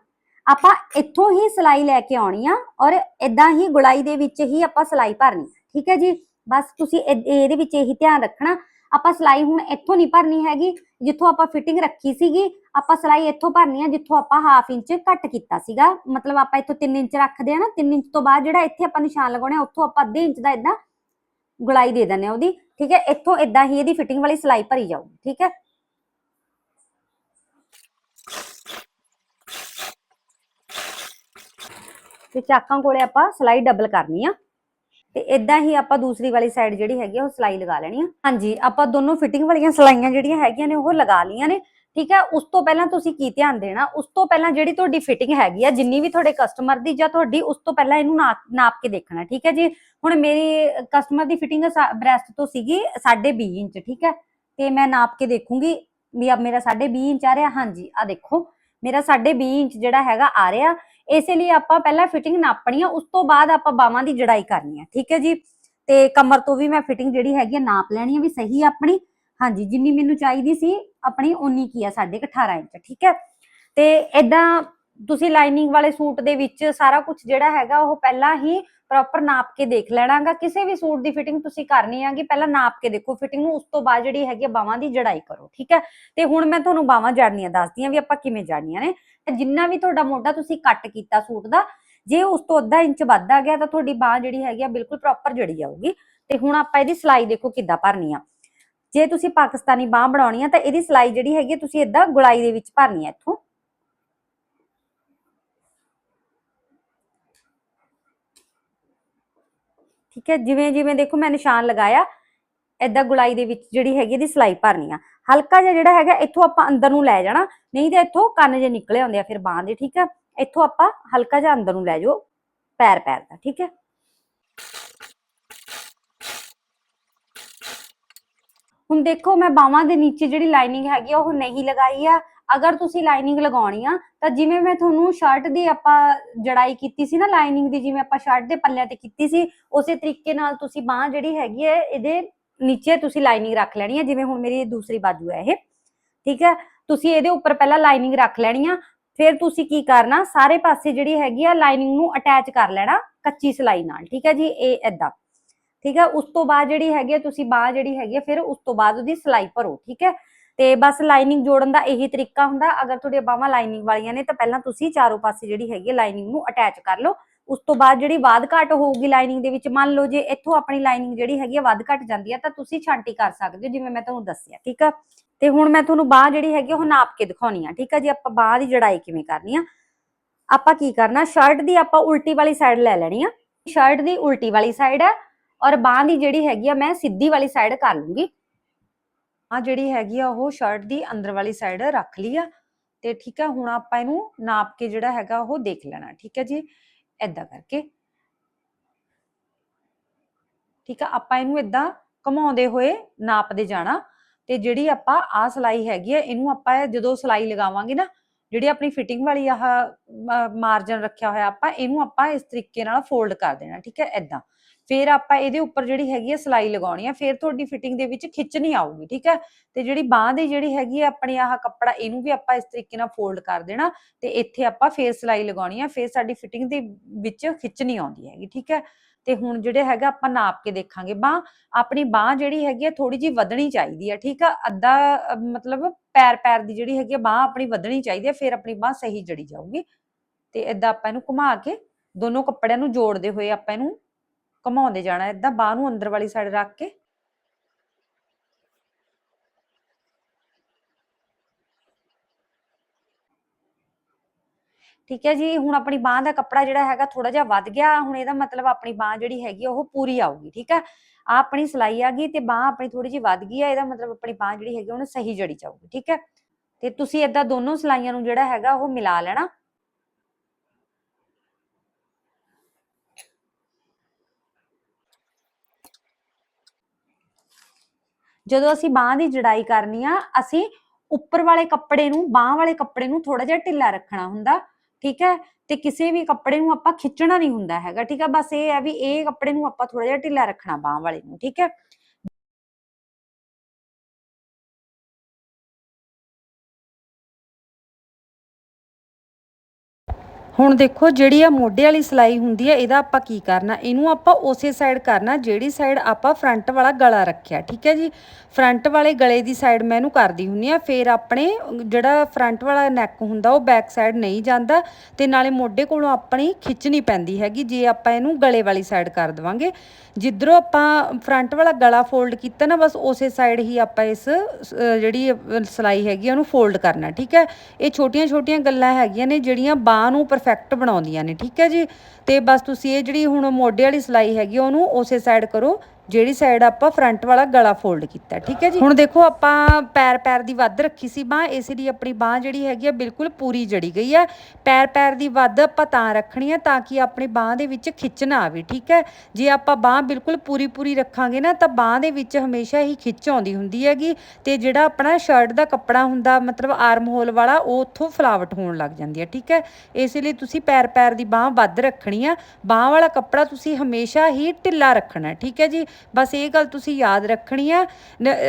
ਆਪਾਂ ਇੱਥੋਂ ਹੀ ਸਲਾਈ ਲੈ ਕੇ ਆਉਣੀ ਆ ਔਰ ਇਦਾਂ ਹੀ ਗੁਲਾਈ ਦੇ ਵਿੱਚ ਹੀ ਆਪਾਂ ਸਲਾਈ ਭਰਨੀ ਠੀਕ ਹੈ ਜੀ? ਬਸ ਤੁਸੀਂ ਇਹਦੇ ਵਿੱਚ ਇਹੀ ਧਿਆਨ ਰੱਖਣਾ। ਆਪਾਂ ਸਲਾਈ ਹੁਣ ਇੱਥੋਂ ਨਹੀਂ ਭਰਨੀ ਹੈਗੀ, ਜਿੱਥੋਂ ਆਪਾਂ ਫਿਟਿੰਗ ਰੱਖੀ ਸੀਗੀ, ਆਪਾਂ ਸਲਾਈ ਇੱਥੋਂ ਭਰਨੀ ਆ, ਜਿੱਥੋਂ ਆਪਾਂ ਹਾਫ ਇੰਚ ਕੱਟ ਕੀਤਾ ਸੀਗਾ। ਮਤਲਬ ਆਪਾਂ ਇੱਥੋਂ 3 ਇੰਚ ਰੱਖਦੇ ਆ ਨਾ 3 ਇੰਚ ਤੋਂ ਬਾਅਦ ਜਿਹੜਾ ਇੱਥੇ ਆਪਾਂ ਨਿਸ਼ਾਨ ਲਗਾਉਣੇ ਆ, ਉੱਥੋਂ ਆਪਾਂ ਅੱਧੇ ਇੰਚ ਦਾ ਇਦਾਂ ਗੁਲਾਈ ਦੇ ਦਿੰਦੇ ਆ ਉਹਦੀ, ਠੀਕ ਹੈ? ਇੱਥੋਂ ਇਦਾਂ ਹੀ ਇਹਦੀ ਫਿਟਿੰਗ ਵਾਲੀ ਸਲਾਈ ਭਰੀ ਜਾਊ ਠੀਕ ਹੈ? ਤੇ ਚਾਕਾਂ ਕੋਲੇ ਆਪਾਂ ਸਲਾਈ ਡਬਲ ਕਰਨੀ ਆ। ਤੇ ਇਦਾਂ ਹੀ ਆਪਾਂ ਦੂਸਰੀ ਵਾਲੀ ਸਾਈਡ ਜਿਹੜੀ ਹੈਗੀ ਆ, ਉਹ ਸਲਾਈ ਲਗਾ ਲੈਣੀ ਆ। ਹਾਂਜੀ, ਆਪਾਂ ਦੋਨੋਂ ਫਿਟਿੰਗ ਵਾਲੀਆਂ ਸਲਾਈਆਂ ਜਿਹੜੀਆਂ ਹੈਗੀਆਂ ਨੇ, ਉਹ ਲਗਾ ਲਈਆਂ ਨੇ, ਠੀਕ ਹੈ ਉਸ ਤੋਂ ਪਹਿਲਾਂ ਤੁਸੀਂ ਕੀ ਧਿਆਨ ਦੇਣਾ? ਉਸ ਤੋਂ ਪਹਿਲਾਂ ਜਿਹੜੀ ਤੁਹਾਡੀ ਫਿਟਿੰਗ ਹੈਗੀ ਆ, ਜਿੰਨੀ ਵੀ ਤੁਹਾਡੇ ਕਸਟਮਰ ਦੀ ਜਾਂ ਤੁਹਾਡੀ, ਉਸ ਤੋਂ ਪਹਿਲਾਂ ਇਹਨੂੰ ਨਾਪ ਕੇ ਦੇਖਣਾ, ਠੀਕ ਹੈ ਜੀ? ਹੁਣ ਮੇਰੀ ਕਸਟਮਰ ਦੀ ਫਿਟਿੰਗ ਬ੍ਰੈਸਟ ਤੋਂ ਸੀਗੀ 20.5 ਇੰਚ, ਠੀਕ ਹੈ ਤੇ ਮੈਂ ਨਾਪ ਕੇ ਦੇਖੂੰਗੀ ਵੀ ਆ ਮੇਰਾ 20.5 ਇੰਚ ਆ ਰਿਹਾ। ਹਾਂਜੀ ਆ ਦੇਖੋ। ਮੇਰਾ 20.5 ਇੰਚ ਜਿਹੜਾ ਹੈਗਾ ਆ ਰਿਹਾ, ਇਸੇ ਲਈ ਆਪਾਂ ਪਹਿਲਾਂ ਫਿਟਿੰਗ ਨਾਪਣੀ ਆ, ਉਸ ਤੋਂ ਬਾਅਦ ਆਪਾਂ ਬਾਹਾਂ ਦੀ ਜੜਾਈ ਕਰਨੀ ਆ, ਠੀਕ ਹੈ ਜੀ? ਤੇ ਕਮਰ ਤੋਂ ਵੀ ਮੈਂ ਫਿਟਿੰਗ ਜਿਹੜੀ ਹੈਗੀ ਆ ਨਾਪ ਲੈਣੀ ਆ, ਵੀ ਸਹੀ ਆ ਆਪਣੀ। ਹਾਂਜੀ, ਜਿੰਨੀ ਮੈਨੂੰ ਚਾਹੀਦੀ ਸੀ, ਆਪਣੀ ਓਨੀ ਕੀ ਆ 18.5 ਇੰਚ, ਠੀਕ ਹੈ? ਤੇ ਇਦਾਂ ਤੁਸੀਂ ਲਾਈਨਿੰਗ ਵਾਲੇ ਸੂਟ ਦੇ ਵਿੱਚ ਸਾਰਾ ਕੁਝ ਜਿਹੜਾ ਹੈਗਾ, ਉਹ ਪਹਿਲਾਂ ਹੀ ਪ੍ਰੋਪਰ ਨਾਪ ਕੇ ਦੇਖ ਲੈਣਾਗਾ। ਕਿਸੇ ਵੀ ਸੂਟ ਦੀ ਫਿਟਿੰਗ ਤੁਸੀਂ ਕਰਨੀ ਆਗੀ, ਪਹਿਲਾਂ ਨਾਪ ਕੇ ਦੇਖੋ। ਫਿਟਿੰਗ ਨੂੰ ਉਸ ਤੋਂ ਬਾਅਦ ਜਿਹੜੀ ਹੈਗੀ ਬਾਹਾਂ ਦੀ ਜੜਾਈ ਕਰੋ, ਠੀਕ ਹੈ? ਤੇ ਹੁਣ ਮੈਂ ਤੁਹਾਨੂੰ ਬਾਹਾਂ ਜੜਨੀਆਂ ਦੱਸਦੀ ਆ ਵੀ ਆਪਾਂ ਕਿਵੇਂ ਜੜਨੀਆਂ ਨੇ। ਜਿੰਨਾ ਵੀ ਤੁਹਾਡਾ ਮੋਢਾ ਤੁਸੀਂ ਕੱਟ ਕੀਤਾ ਸੂਟ ਦਾ, ਜੇ ਉਸ ਤੋਂ ਅੱਧਾ ਇੰਚ ਵੱਧ ਆ ਗਿਆ, ਤਾਂ ਤੁਹਾਡੀ ਬਾਹ ਜਿਹੜੀ ਹੈਗੀ ਆ, ਬਿਲਕੁਲ ਪ੍ਰੋਪਰ ਜੜੀ ਜਾਊਗੀ। ਤੇ ਹੁਣ ਆਪਾਂ ਇਹਦੀ ਸਲਾਈ ਦੇਖੋ ਕਿੱਦਾਂ ਭਰਨੀ ਆ। ਜੇ ਤੁਸੀਂ ਪਾਕਿਸਤਾਨੀ ਬਾਹ ਬਣਾਉਣੀ ਆ, ਤਾਂ ਇਹਦੀ ਸਲਾਈ ਜਿਹੜੀ ਹੈਗੀ ਆ, ਤੁਸੀਂ ਇਦਾਂ ਗੁਲਾਈ ਦੇ ਵਿੱਚ ਭਰਨੀ ਆ ਇੱਥੋਂ। ਠੀਕ ਹੈ, ਜਿਵੇਂ ਜਿਵੇਂ ਦੇਖੋ ਮੈਂ ਨਿਸ਼ਾਨ ਲਗਾਇਆ, ਏਦਾਂ ਗੁਲਾਈ ਦੇ ਵਿੱਚ ਜਿਹੜੀ ਹੈਗੀ ਇਹਦੀ ਸਲਾਈ ਭਰਨੀ ਆ। ਹਲਕਾ ਜਿਹਾ ਜਿਹੜਾ ਹੈਗਾ, ਇੱਥੋਂ ਆਪਾਂ ਅੰਦਰ ਨੂੰ ਲੈ ਜਾਣਾ, ਨਹੀਂ ਤੇ ਇੱਥੋਂ ਕੰਨ ਜੇ ਨਿਕਲੇ ਆਉਂਦੇ ਆ ਫਿਰ ਬਾਹਾਂ ਦੇ, ਠੀਕ ਹੈ? ਇੱਥੋਂ ਆਪਾਂ ਹਲਕਾ ਜਿਹਾ ਅੰਦਰ ਨੂੰ ਲੈ ਜਾਓ, ਪੈਰ ਪੈਰ ਦਾ, ਠੀਕ ਹੈ? ਹੁਣ ਦੇਖੋ ਮੈਂ ਬਾਹਾਂ ਦੇ ਨੀਚੇ ਜਿਹੜੀ ਲਾਈਨਿੰਗ ਹੈਗੀ ਆ, ਉਹ ਨਹੀਂ ਲਗਾਈ ਆ। ਅਗਰ ਤੁਸੀਂ ਲਾਈਨਿੰਗ ਲਗਾਉਣੀ ਆ, ਤਾਂ ਜਿਵੇਂ ਮੈਂ ਤੁਹਾਨੂੰ ਸ਼ਰਟ ਦੀ ਆਪਾਂ ਜੜਾਈ ਕੀਤੀ ਸੀ ਨਾ ਲਾਈਨਿੰਗ ਦੀ ਜਿਵੇਂ ਆਪਾਂ ਸ਼ਰਟ ਦੇ ਪੱਲਿਆਂ ਤੇ ਕੀਤੀ ਸੀ, ਉਸੇ ਤਰੀਕੇ ਨਾਲ ਤੁਸੀਂ ਬਾਹ ਜਿਹੜੀ ਹੈਗੀ ਹੈ, ਇਹਦੇ ਨੀਚੇ ਤੁਸੀਂ ਲਾਈਨਿੰਗ ਰੱਖ ਲੈਣੀ ਹੈ ਜਿਵੇਂ ਹੁਣ ਮੇਰੀ ਦੂਸਰੀ ਬਾਜੂ ਹੈ ਇਹ। ਠੀਕ ਹੈ? ਤੁਸੀਂ ਇਹਦੇ ਉੱਪਰ ਪਹਿਲਾਂ ਲਾਈਨਿੰਗ ਰੱਖ ਲੈਣੀ ਆ, ਫਿਰ ਤੁਸੀਂ ਕੀ ਕਰਨਾ, ਸਾਰੇ ਪਾਸੇ ਜਿਹੜੀ ਹੈਗੀ ਆ ਲਾਈਨਿੰਗ ਨੂੰ ਅਟੈਚ ਕਰ ਲੈਣਾ, ਕੱਚੀ ਸਲਾਈ ਨਾਲ। ਠੀਕ ਹੈ ਜੀ? ਇਹ ਏਦਾਂ। ਠੀਕ ਹੈ? ਉਸ ਤੋਂ ਬਾਅਦ ਜਿਹੜੀ ਹੈਗੀ ਆ, ਤੁਸੀਂ ਬਾਹ ਜਿਹੜੀ ਹੈਗੀ ਆ, ਫਿਰ ਉਸ ਤੋਂ ਬਾਅਦ ਉਹਦੀ ਸਲਾਈ ਭਰੋ। ਠੀਕ ਹੈ? ਤੇ ਬਸ ਲਾਈਨਿੰਗ ਜੋੜਨ ਦਾ ਇਹੀ ਤਰੀਕਾ ਹੁੰਦਾ। ਅਗਰ ਤੁਹਾਡੀਆਂ ਬਾਹਾਂ ਲਾਈਨਿੰਗ ਵਾਲੀਆਂ ਨੇ ਤਾਂ ਪਹਿਲਾਂ ਤੁਸੀਂ ਚਾਰੋਂ ਪਾਸੇ ਜਿਹੜੀ ਹੈਗੀ ਲਾਈਨਿੰਗ ਨੂੰ ਅਟੈਚ ਕਰ ਲਓ। ਉਸ ਤੋਂ ਬਾਅਦ ਜਿਹੜੀ ਵਾਧ ਘਾਟ ਹੋਊਗੀ ਲਾਈਨਿੰਗ ਦੇ ਵਿੱਚ, ਮੰਨ ਲਓ ਜੇ ਇੱਥੋਂ ਆਪਣੀ ਲਾਈਨਿੰਗ ਜਿਹੜੀ ਹੈਗੀ ਆ ਵੱਧ ਘਟ ਜਾਂਦੀ ਆ, ਤਾਂ ਤੁਸੀਂ ਛਾਂਟੀ ਕਰ ਸਕਦੇ ਹੋ, ਜਿਵੇਂ ਮੈਂ ਤੁਹਾਨੂੰ ਦੱਸਿਆ, ਠੀਕ ਆ? ਤੇ ਹੁਣ ਮੈਂ ਤੁਹਾਨੂੰ ਬਾਹ ਜਿਹੜੀ ਹੈਗੀ ਉਹ ਨਾਪ ਕੇ ਦਿਖਾਉਣੀ ਆ, ਠੀਕ ਆ? ਜੀ ਆਪਾਂ ਬਾਹ ਦੀ ਜੜਾਈ ਕਿਵੇਂ ਕਰਨੀ ਆ, ਆਪਾਂ ਕੀ ਕਰਨਾ ਸ਼ਰਟ ਦੀ ਆਪਾਂ ਉਲਟੀ ਵਾਲੀ ਸਾਈਡ ਲੈ ਲੈਣੀ ਆ। ਸ਼ਰਟ ਦੀ ਉਲਟੀ ਵਾਲੀ ਸਾਈਡ ਹੈ ਔਰ ਬਾਹ ਦੀ ਜਿਹੜੀ ਹੈਗੀ ਆ, ਮੈਂ ਸਿੱਧੀ ਵਾਲੀ ਸਾਈਡ ਕਰ ਲੂੰਗੀ। ਆ ਜਿਹੜੀ ਹੈਗੀ ਆ ਉਹ ਸ਼ਰਟ ਦੀ ਅੰਦਰ ਵਾਲੀ ਸਾਈਡ ਰੱਖ ਲਈ ਆ ਤੇ ਠੀਕ ਆ, ਹੁਣ ਆਪਾਂ ਇਹਨੂੰ ਨਾਪ ਕੇ ਜਿਹੜਾ ਹੈਗਾ ਉਹ ਦੇਖ ਲੈਣਾ, ਠੀਕ ਹੈ ਜੀ? ਏਦਾਂ ਕਰਕੇ। ਠੀਕ ਆ, ਆਪਾਂ ਇਹਨੂੰ ਏਦਾਂ ਘਮਾਉਂਦੇ ਹੋਏ ਨਾਪਦੇ ਜਾਣਾ ਤੇ ਜਿਹੜੀ ਆਪਾਂ ਆ ਸਲਾਈ ਹੈਗੀ ਆ, ਇਹਨੂੰ ਆਪਾਂ ਜਦੋਂ ਸਲਾਈ ਲਗਾਵਾਂਗੇ ਨਾ, ਜਿਹੜੀ ਆਪਣੀ ਫਿਟਿੰਗ ਵਾਲੀ ਆਹ ਮਾਰਜਨ ਰੱਖਿਆ ਹੋਇਆ ਆਪਾਂ, ਇਹਨੂੰ ਆਪਾਂ ਇਸ ਤਰੀਕੇ ਨਾਲ ਫੋਲਡ ਕਰ ਦੇਣਾ, ਠੀਕ ਹੈ ਏਦਾਂ। ਫਿਰ ਆਪਾਂ ਇਹਦੇ ਉੱਪਰ ਜਿਹੜੀ ਹੈਗੀ ਹੈ ਸਲਾਈ ਲਗਾਉਣੀ ਆ, ਫਿਰ ਤੁਹਾਡੀ ਫਿਟਿੰਗ ਦੇ ਵਿੱਚ ਖਿੱਚ ਨਹੀਂ ਆਊਗੀ, ਠੀਕ ਹੈ ਤੇ ਜਿਹੜੀ ਬਾਹ ਦੀ ਜਿਹੜੀ ਹੈਗੀ ਹੈ ਆਪਣੀ ਆਹ ਕੱਪੜਾ, ਇਹਨੂੰ ਵੀ ਆਪਾਂ ਇਸ ਤਰੀਕੇ ਨਾਲ ਫੋਲਡ ਕਰ ਦੇਣਾ ਤੇ ਇੱਥੇ ਆਪਾਂ ਫੇਰ ਸਲਾਈ ਲਗਾਉਣੀ ਆ, ਫਿਰ ਸਾਡੀ ਫਿਟਿੰਗ ਦੇ ਵਿੱਚ ਖਿੱਚ ਨਹੀਂ ਆਉਂਦੀ ਹੈਗੀ, ਠੀਕ ਹੈ ਤੇ ਹੁਣ ਜਿਹੜੇ ਹੈਗਾ ਆਪਾਂ ਨਾਪ ਕੇ ਦੇਖਾਂਗੇ, ਬਾਹ ਆਪਣੀ ਬਾਹ ਜਿਹੜੀ ਹੈਗੀ ਆ ਥੋੜੀ ਜੀ ਵਧਣੀ ਚਾਹੀਦੀ ਆ, ਠੀਕ ਆ? ਅੱਧਾ ਮਤਲਬ ਪੈਰ ਪੈਰ ਦੀ ਜਿਹੜੀ ਹੈਗੀ ਆ ਬਾਹ ਆਪਣੀ ਵਧਣੀ ਚਾਹੀਦੀ ਆ, ਫਿਰ ਆਪਣੀ ਬਾਹ ਸਹੀ ਜੜੀ ਜਾਊਗੀ। ਤੇ ਇਦਾਂ ਆਪਾਂ ਇਹਨੂੰ ਘੁਮਾ ਕੇ ਦੋਨੋਂ ਕੱਪੜਿਆਂ ਨੂੰ ਜੋੜਦੇ ਹੋਏ ਆਪਾਂ ਇਹਨੂੰ ਘਮਾਉਂਦੇ ਜਾਣਾ ਇਦਾਂ ਬਾਹ ਨੂੰ ਅੰਦਰ ਵਾਲੀ ਸਾਈਡ ਰੱਖ ਕੇ। ਠੀਕ ਹੈ ਜੀ, ਹੁਣ ਆਪਣੀ ਬਾਹ ਦਾ ਕੱਪੜਾ ਜਿਹੜਾ ਹੈਗਾ ਥੋੜਾ ਜਿਹਾ ਵੱਧ ਗਿਆ, ਹੁਣ ਇਹਦਾ ਮਤਲਬ ਆਪਣੀ ਬਾਹ ਜਿਹੜੀ ਹੈਗੀ ਆ ਉਹ ਪੂਰੀ ਆਊਗੀ, ਠੀਕ ਹੈ? ਆ ਆਪਣੀ ਸਲਾਈ ਆ ਗਈ ਤੇ ਬਾਹ ਆਪਣੀ ਥੋੜੀ ਜਿਹੀ ਵੱਧ ਗਈ ਆ, ਇਹਦਾ ਮਤਲਬ ਆਪਣੀ ਬਾਹ ਜਿਹੜੀ ਹੈਗੀ ਉਹਨੂੰ ਸਹੀ ਜੜੀ ਜਾਊਗੀ, ਠੀਕ ਹੈ? ਤੇ ਤੁਸੀਂ ਏਦਾਂ ਦੋਨੋਂ ਸਲਾਈਆਂ ਨੂੰ ਜਿਹੜਾ ਹੈਗਾ ਉਹ ਮਿਲਾ ਲੈਣਾ। ਜਦੋਂ ਅਸੀਂ ਬਾਹ ਦੀ ਜੜਾਈ ਕਰਨੀ ਆ, ਅਸੀਂ ਉੱਪਰ ਵਾਲੇ ਕੱਪੜੇ ਨੂੰ, ਬਾਹ ਵਾਲੇ ਕੱਪੜੇ ਨੂੰ ਥੋੜਾ ਜਿਹਾ ਢਿੱਲਾ ਰੱਖਣਾ ਹੁੰਦਾ, ਠੀਕ ਹੈ? ਤੇ ਕਿਸੇ ਵੀ ਕੱਪੜੇ ਨੂੰ ਆਪਾਂ ਖਿੱਚਣਾ ਨਹੀਂ ਹੁੰਦਾ ਹੈਗਾ, ਠੀਕ ਹੈ? ਬਸ ਇਹ ਹੈ ਵੀ ਇਹ ਕੱਪੜੇ ਨੂੰ ਆਪਾਂ ਥੋੜਾ ਜਿਹਾ ਢਿੱਲਾ ਰੱਖਣਾ ਬਾਹ ਵਾਲੇ ਨੂੰ, ਠੀਕ ਹੈ? ਹੁਣ ਦੇਖੋ ਜਿਹੜੀ ਆ ਮੋਢੇ ਵਾਲੀ ਸਲਾਈ ਹੁੰਦੀ ਹੈ ਇਹਦਾ ਆਪਾਂ ਕੀ ਕਰਨਾ? ਇਹਨੂੰ ਆਪਾਂ ਉਸੇ ਸਾਈਡ ਕਰਨਾ ਜਿਹੜੀ ਸਾਈਡ ਆਪਾਂ ਫਰੰਟ ਵਾਲਾ ਗਲਾ ਰੱਖਿਆ ਠੀਕ ਹੈ ਜੀ? ਫਰੰਟ ਵਾਲੇ ਗਲੇ ਦੀ ਸਾਈਡ ਮੈਂ ਇਹਨੂੰ ਕਰਦੀ ਹੁੰਨੀ ਆ ਫਿਰ ਆਪਣੇ ਜਿਹੜਾ ਫਰੰਟ ਵਾਲਾ ਨੈਕ ਹੁੰਦਾ ਉਹ ਬੈਕ ਸਾਈਡ ਨਹੀਂ ਜਾਂਦਾ ਤੇ ਨਾਲੇ ਮੋਢੇ ਕੋਲੋਂ ਆਪਣੀ ਖਿੱਚਣੀ ਪੈਂਦੀ ਹੈਗੀ ਜੇ ਆਪਾਂ ਇਹਨੂੰ ਗਲੇ ਵਾਲੀ ਸਾਈਡ ਕਰ ਦਵਾਂਗੇ। ਜਿੱਧਰੋਂ ਆਪਾਂ ਫਰੰਟ ਵਾਲਾ ਗਲਾ ਫੋਲਡ ਕੀਤਾ ਨਾ ਬਸ ਉਸੇ ਸਾਈਡ ਹੀ ਆਪਾਂ ਇਸ ਜਿਹੜੀ ਅ, ਸਲਾਈ ਹੈਗੀ ਆ ਉਹਨੂੰ ਫੋਲਡ ਕਰਨਾ ਠੀਕ ਹੈ? ਇਹ ਛੋਟੀਆਂ ਛੋਟੀਆਂ ਗੱਲਾਂ ਹੈਗੀਆਂ ਨੇ ਜਿਹੜੀਆਂ ਬਾਹ ਨੂੰ ਪਰਫੈਕਟ ਬਣਾਉਂਦੀਆਂ ਨੇ, ਠੀਕ ਹੈ ਜੀ? ਤੇ ਬਸ ਤੁਸੀਂ ਇਹ ਜਿਹੜੀ ਹੁਣ ਮੋਢੇ ਵਾਲੀ ਸਲਾਈ ਹੈਗੀ ਉਹਨੂੰ ਉਸੇ ਸਾਈਡ ਕਰੋ ਜਿਹੜੀ ਸਾਈਡ ਆਪਾਂ ਫਰੰਟ ਵਾਲਾ ਗਲਾ ਫੋਲਡ ਕੀਤਾ, ਠੀਕ ਹੈ ਜੀ? ਹੁਣ ਦੇਖੋ ਆਪਾਂ ਪੈਰ ਪੈਰ ਦੀ ਵੱਧ ਰੱਖੀ ਸੀ ਬਾਹ, ਇਸ ਲਈ ਆਪਣੀ ਬਾਹ ਜਿਹੜੀ ਹੈਗੀ ਆ ਬਿਲਕੁਲ ਪੂਰੀ ਜੜੀ ਗਈ ਆ। ਪੈਰ ਪੈਰ ਦੀ ਵੱਧ ਆਪਾਂ ਤਾਂ ਰੱਖਣੀ ਆ, ਤਾਂ ਕਿ ਆਪਣੀ ਬਾਹ ਦੇ ਵਿੱਚ ਖਿੱਚ ਨਾ ਆਵੇ, ਠੀਕ ਹੈ? ਜੇ ਆਪਾਂ ਬਾਹ ਬਿਲਕੁਲ ਪੂਰੀ ਪੂਰੀ ਰੱਖਾਂਗੇ ਨਾ, ਤਾਂ ਬਾਹ ਦੇ ਵਿੱਚ ਹਮੇਸ਼ਾ ਹੀ ਖਿੱਚ ਆਉਂਦੀ ਹੁੰਦੀ ਹੈਗੀ ਤੇ ਜਿਹੜਾ ਆਪਣਾ ਸ਼ਰਟ ਦਾ ਕੱਪੜਾ ਹੁੰਦਾ, ਮਤਲਬ ਆਰਮ ਹੋਲ ਵਾਲਾ, ਉਹ ਉੱਥੋਂ ਫਲਾਵਟ ਹੋਣ ਲੱਗ ਜਾਂਦੀ ਹੈ ਠੀਕ ਹੈ? ਇਸ ਲਈ ਤੁਸੀਂ ਪੈਰ ਪੈਰ ਦੀ ਬਾਹ ਵੱਧ ਰੱਖਣੀ ਆ। ਬਾਹ ਵਾਲਾ ਕੱਪੜਾ ਤੁਸੀਂ ਹਮੇਸ਼ਾ ਹੀ ਢਿੱਲਾ ਰੱਖਣਾ, ਠੀਕ ਹੈ ਜੀ? ਬਸ ਇਹ ਗੱਲ ਤੁਸੀਂ ਯਾਦ ਰੱਖਣੀ ਆ।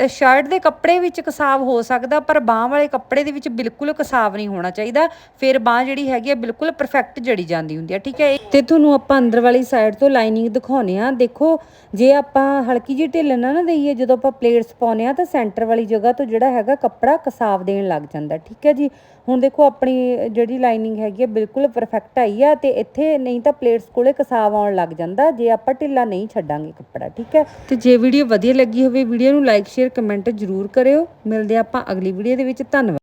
ਸ਼ਰਟ ਦੇ ਕੱਪੜੇ ਵਿੱਚ ਕਸਾਵ ਹੋ ਸਕਦਾ, ਪਰ ਬਾਹ ਵਾਲੇ ਕੱਪੜੇ ਦੇ ਵਿੱਚ ਬਿਲਕੁਲ ਕਸਾਵ ਨਹੀਂ ਹੋਣਾ ਚਾਹੀਦਾ। ਫਿਰ ਬਾਹ ਜਿਹੜੀ ਹੈਗੀ ਆ, ਬਿਲਕੁਲ ਪਰਫੈਕਟ ਜੜੀ ਜਾਂਦੀ ਹੁੰਦੀ ਆ, ਠੀਕ ਹੈ? ਤੇ ਤੁਹਾਨੂੰ ਆਪਾਂ ਅੰਦਰ ਵਾਲੀ ਸਾਈਡ ਤੋਂ ਲਾਈਨਿੰਗ ਦਿਖਾਉਨੇ ਆ ਦੇਖੋ ਜੇ ਆਪਾਂ ਹਲਕੀ ਜਿਹੀ ਢਿੱਲ ਨਾ ਨਾ ਦਈਏ, ਜਦੋਂ ਆਪਾਂ ਪਲੇਟਸ ਪਾਉਨੇ ਆ ਤਾਂ ਸੈਂਟਰ ਵਾਲੀ ਜਗ੍ਹਾ ਤੋਂ ਜਿਹੜਾ ਹੈਗਾ ਕੱਪੜਾ ਕਸਾਵ ਦੇਣ ਲੱਗ ਜਾਂਦਾ, ਠੀਕ ਹੈ ਜੀ? ਹੁਣ ਦੇਖੋ ਆਪਣੀ ਜਿਹੜੀ ਲਾਈਨਿੰਗ ਹੈਗੀ ਆ ਬਿਲਕੁਲ ਪਰਫੈਕਟ ਆਈ ਆ ਤੇ ਇੱਥੇ ਨਹੀਂ ਤਾਂ ਪਲੇਟਸ ਕੋਲੇ ਕਸਾਵ ਆਉਣ ਲੱਗ ਜਾਂਦਾ, ਜੇ ਆਪਾਂ ਢਿੱਲਾ ਨਹੀਂ ਛੱਡਾਂਗੇ ਕੱਪੜਾ, ਠੀਕ ਹੈ? ਤੇ ਜੇ ਵੀਡੀਓ ਵਧੀਆ ਲੱਗੀ ਹੋਵੇ, ਵੀਡੀਓ ਨੂੰ ਲਾਈਕ ਸ਼ੇਅਰ ਕਮੈਂਟ ਜ਼ਰੂਰ ਕਰਿਓ। ਮਿਲਦੇ ਆਪਾਂ ਅਗਲੀ ਵੀਡੀਓ ਦੇ ਵਿੱਚ, ਧੰਨਵਾਦ।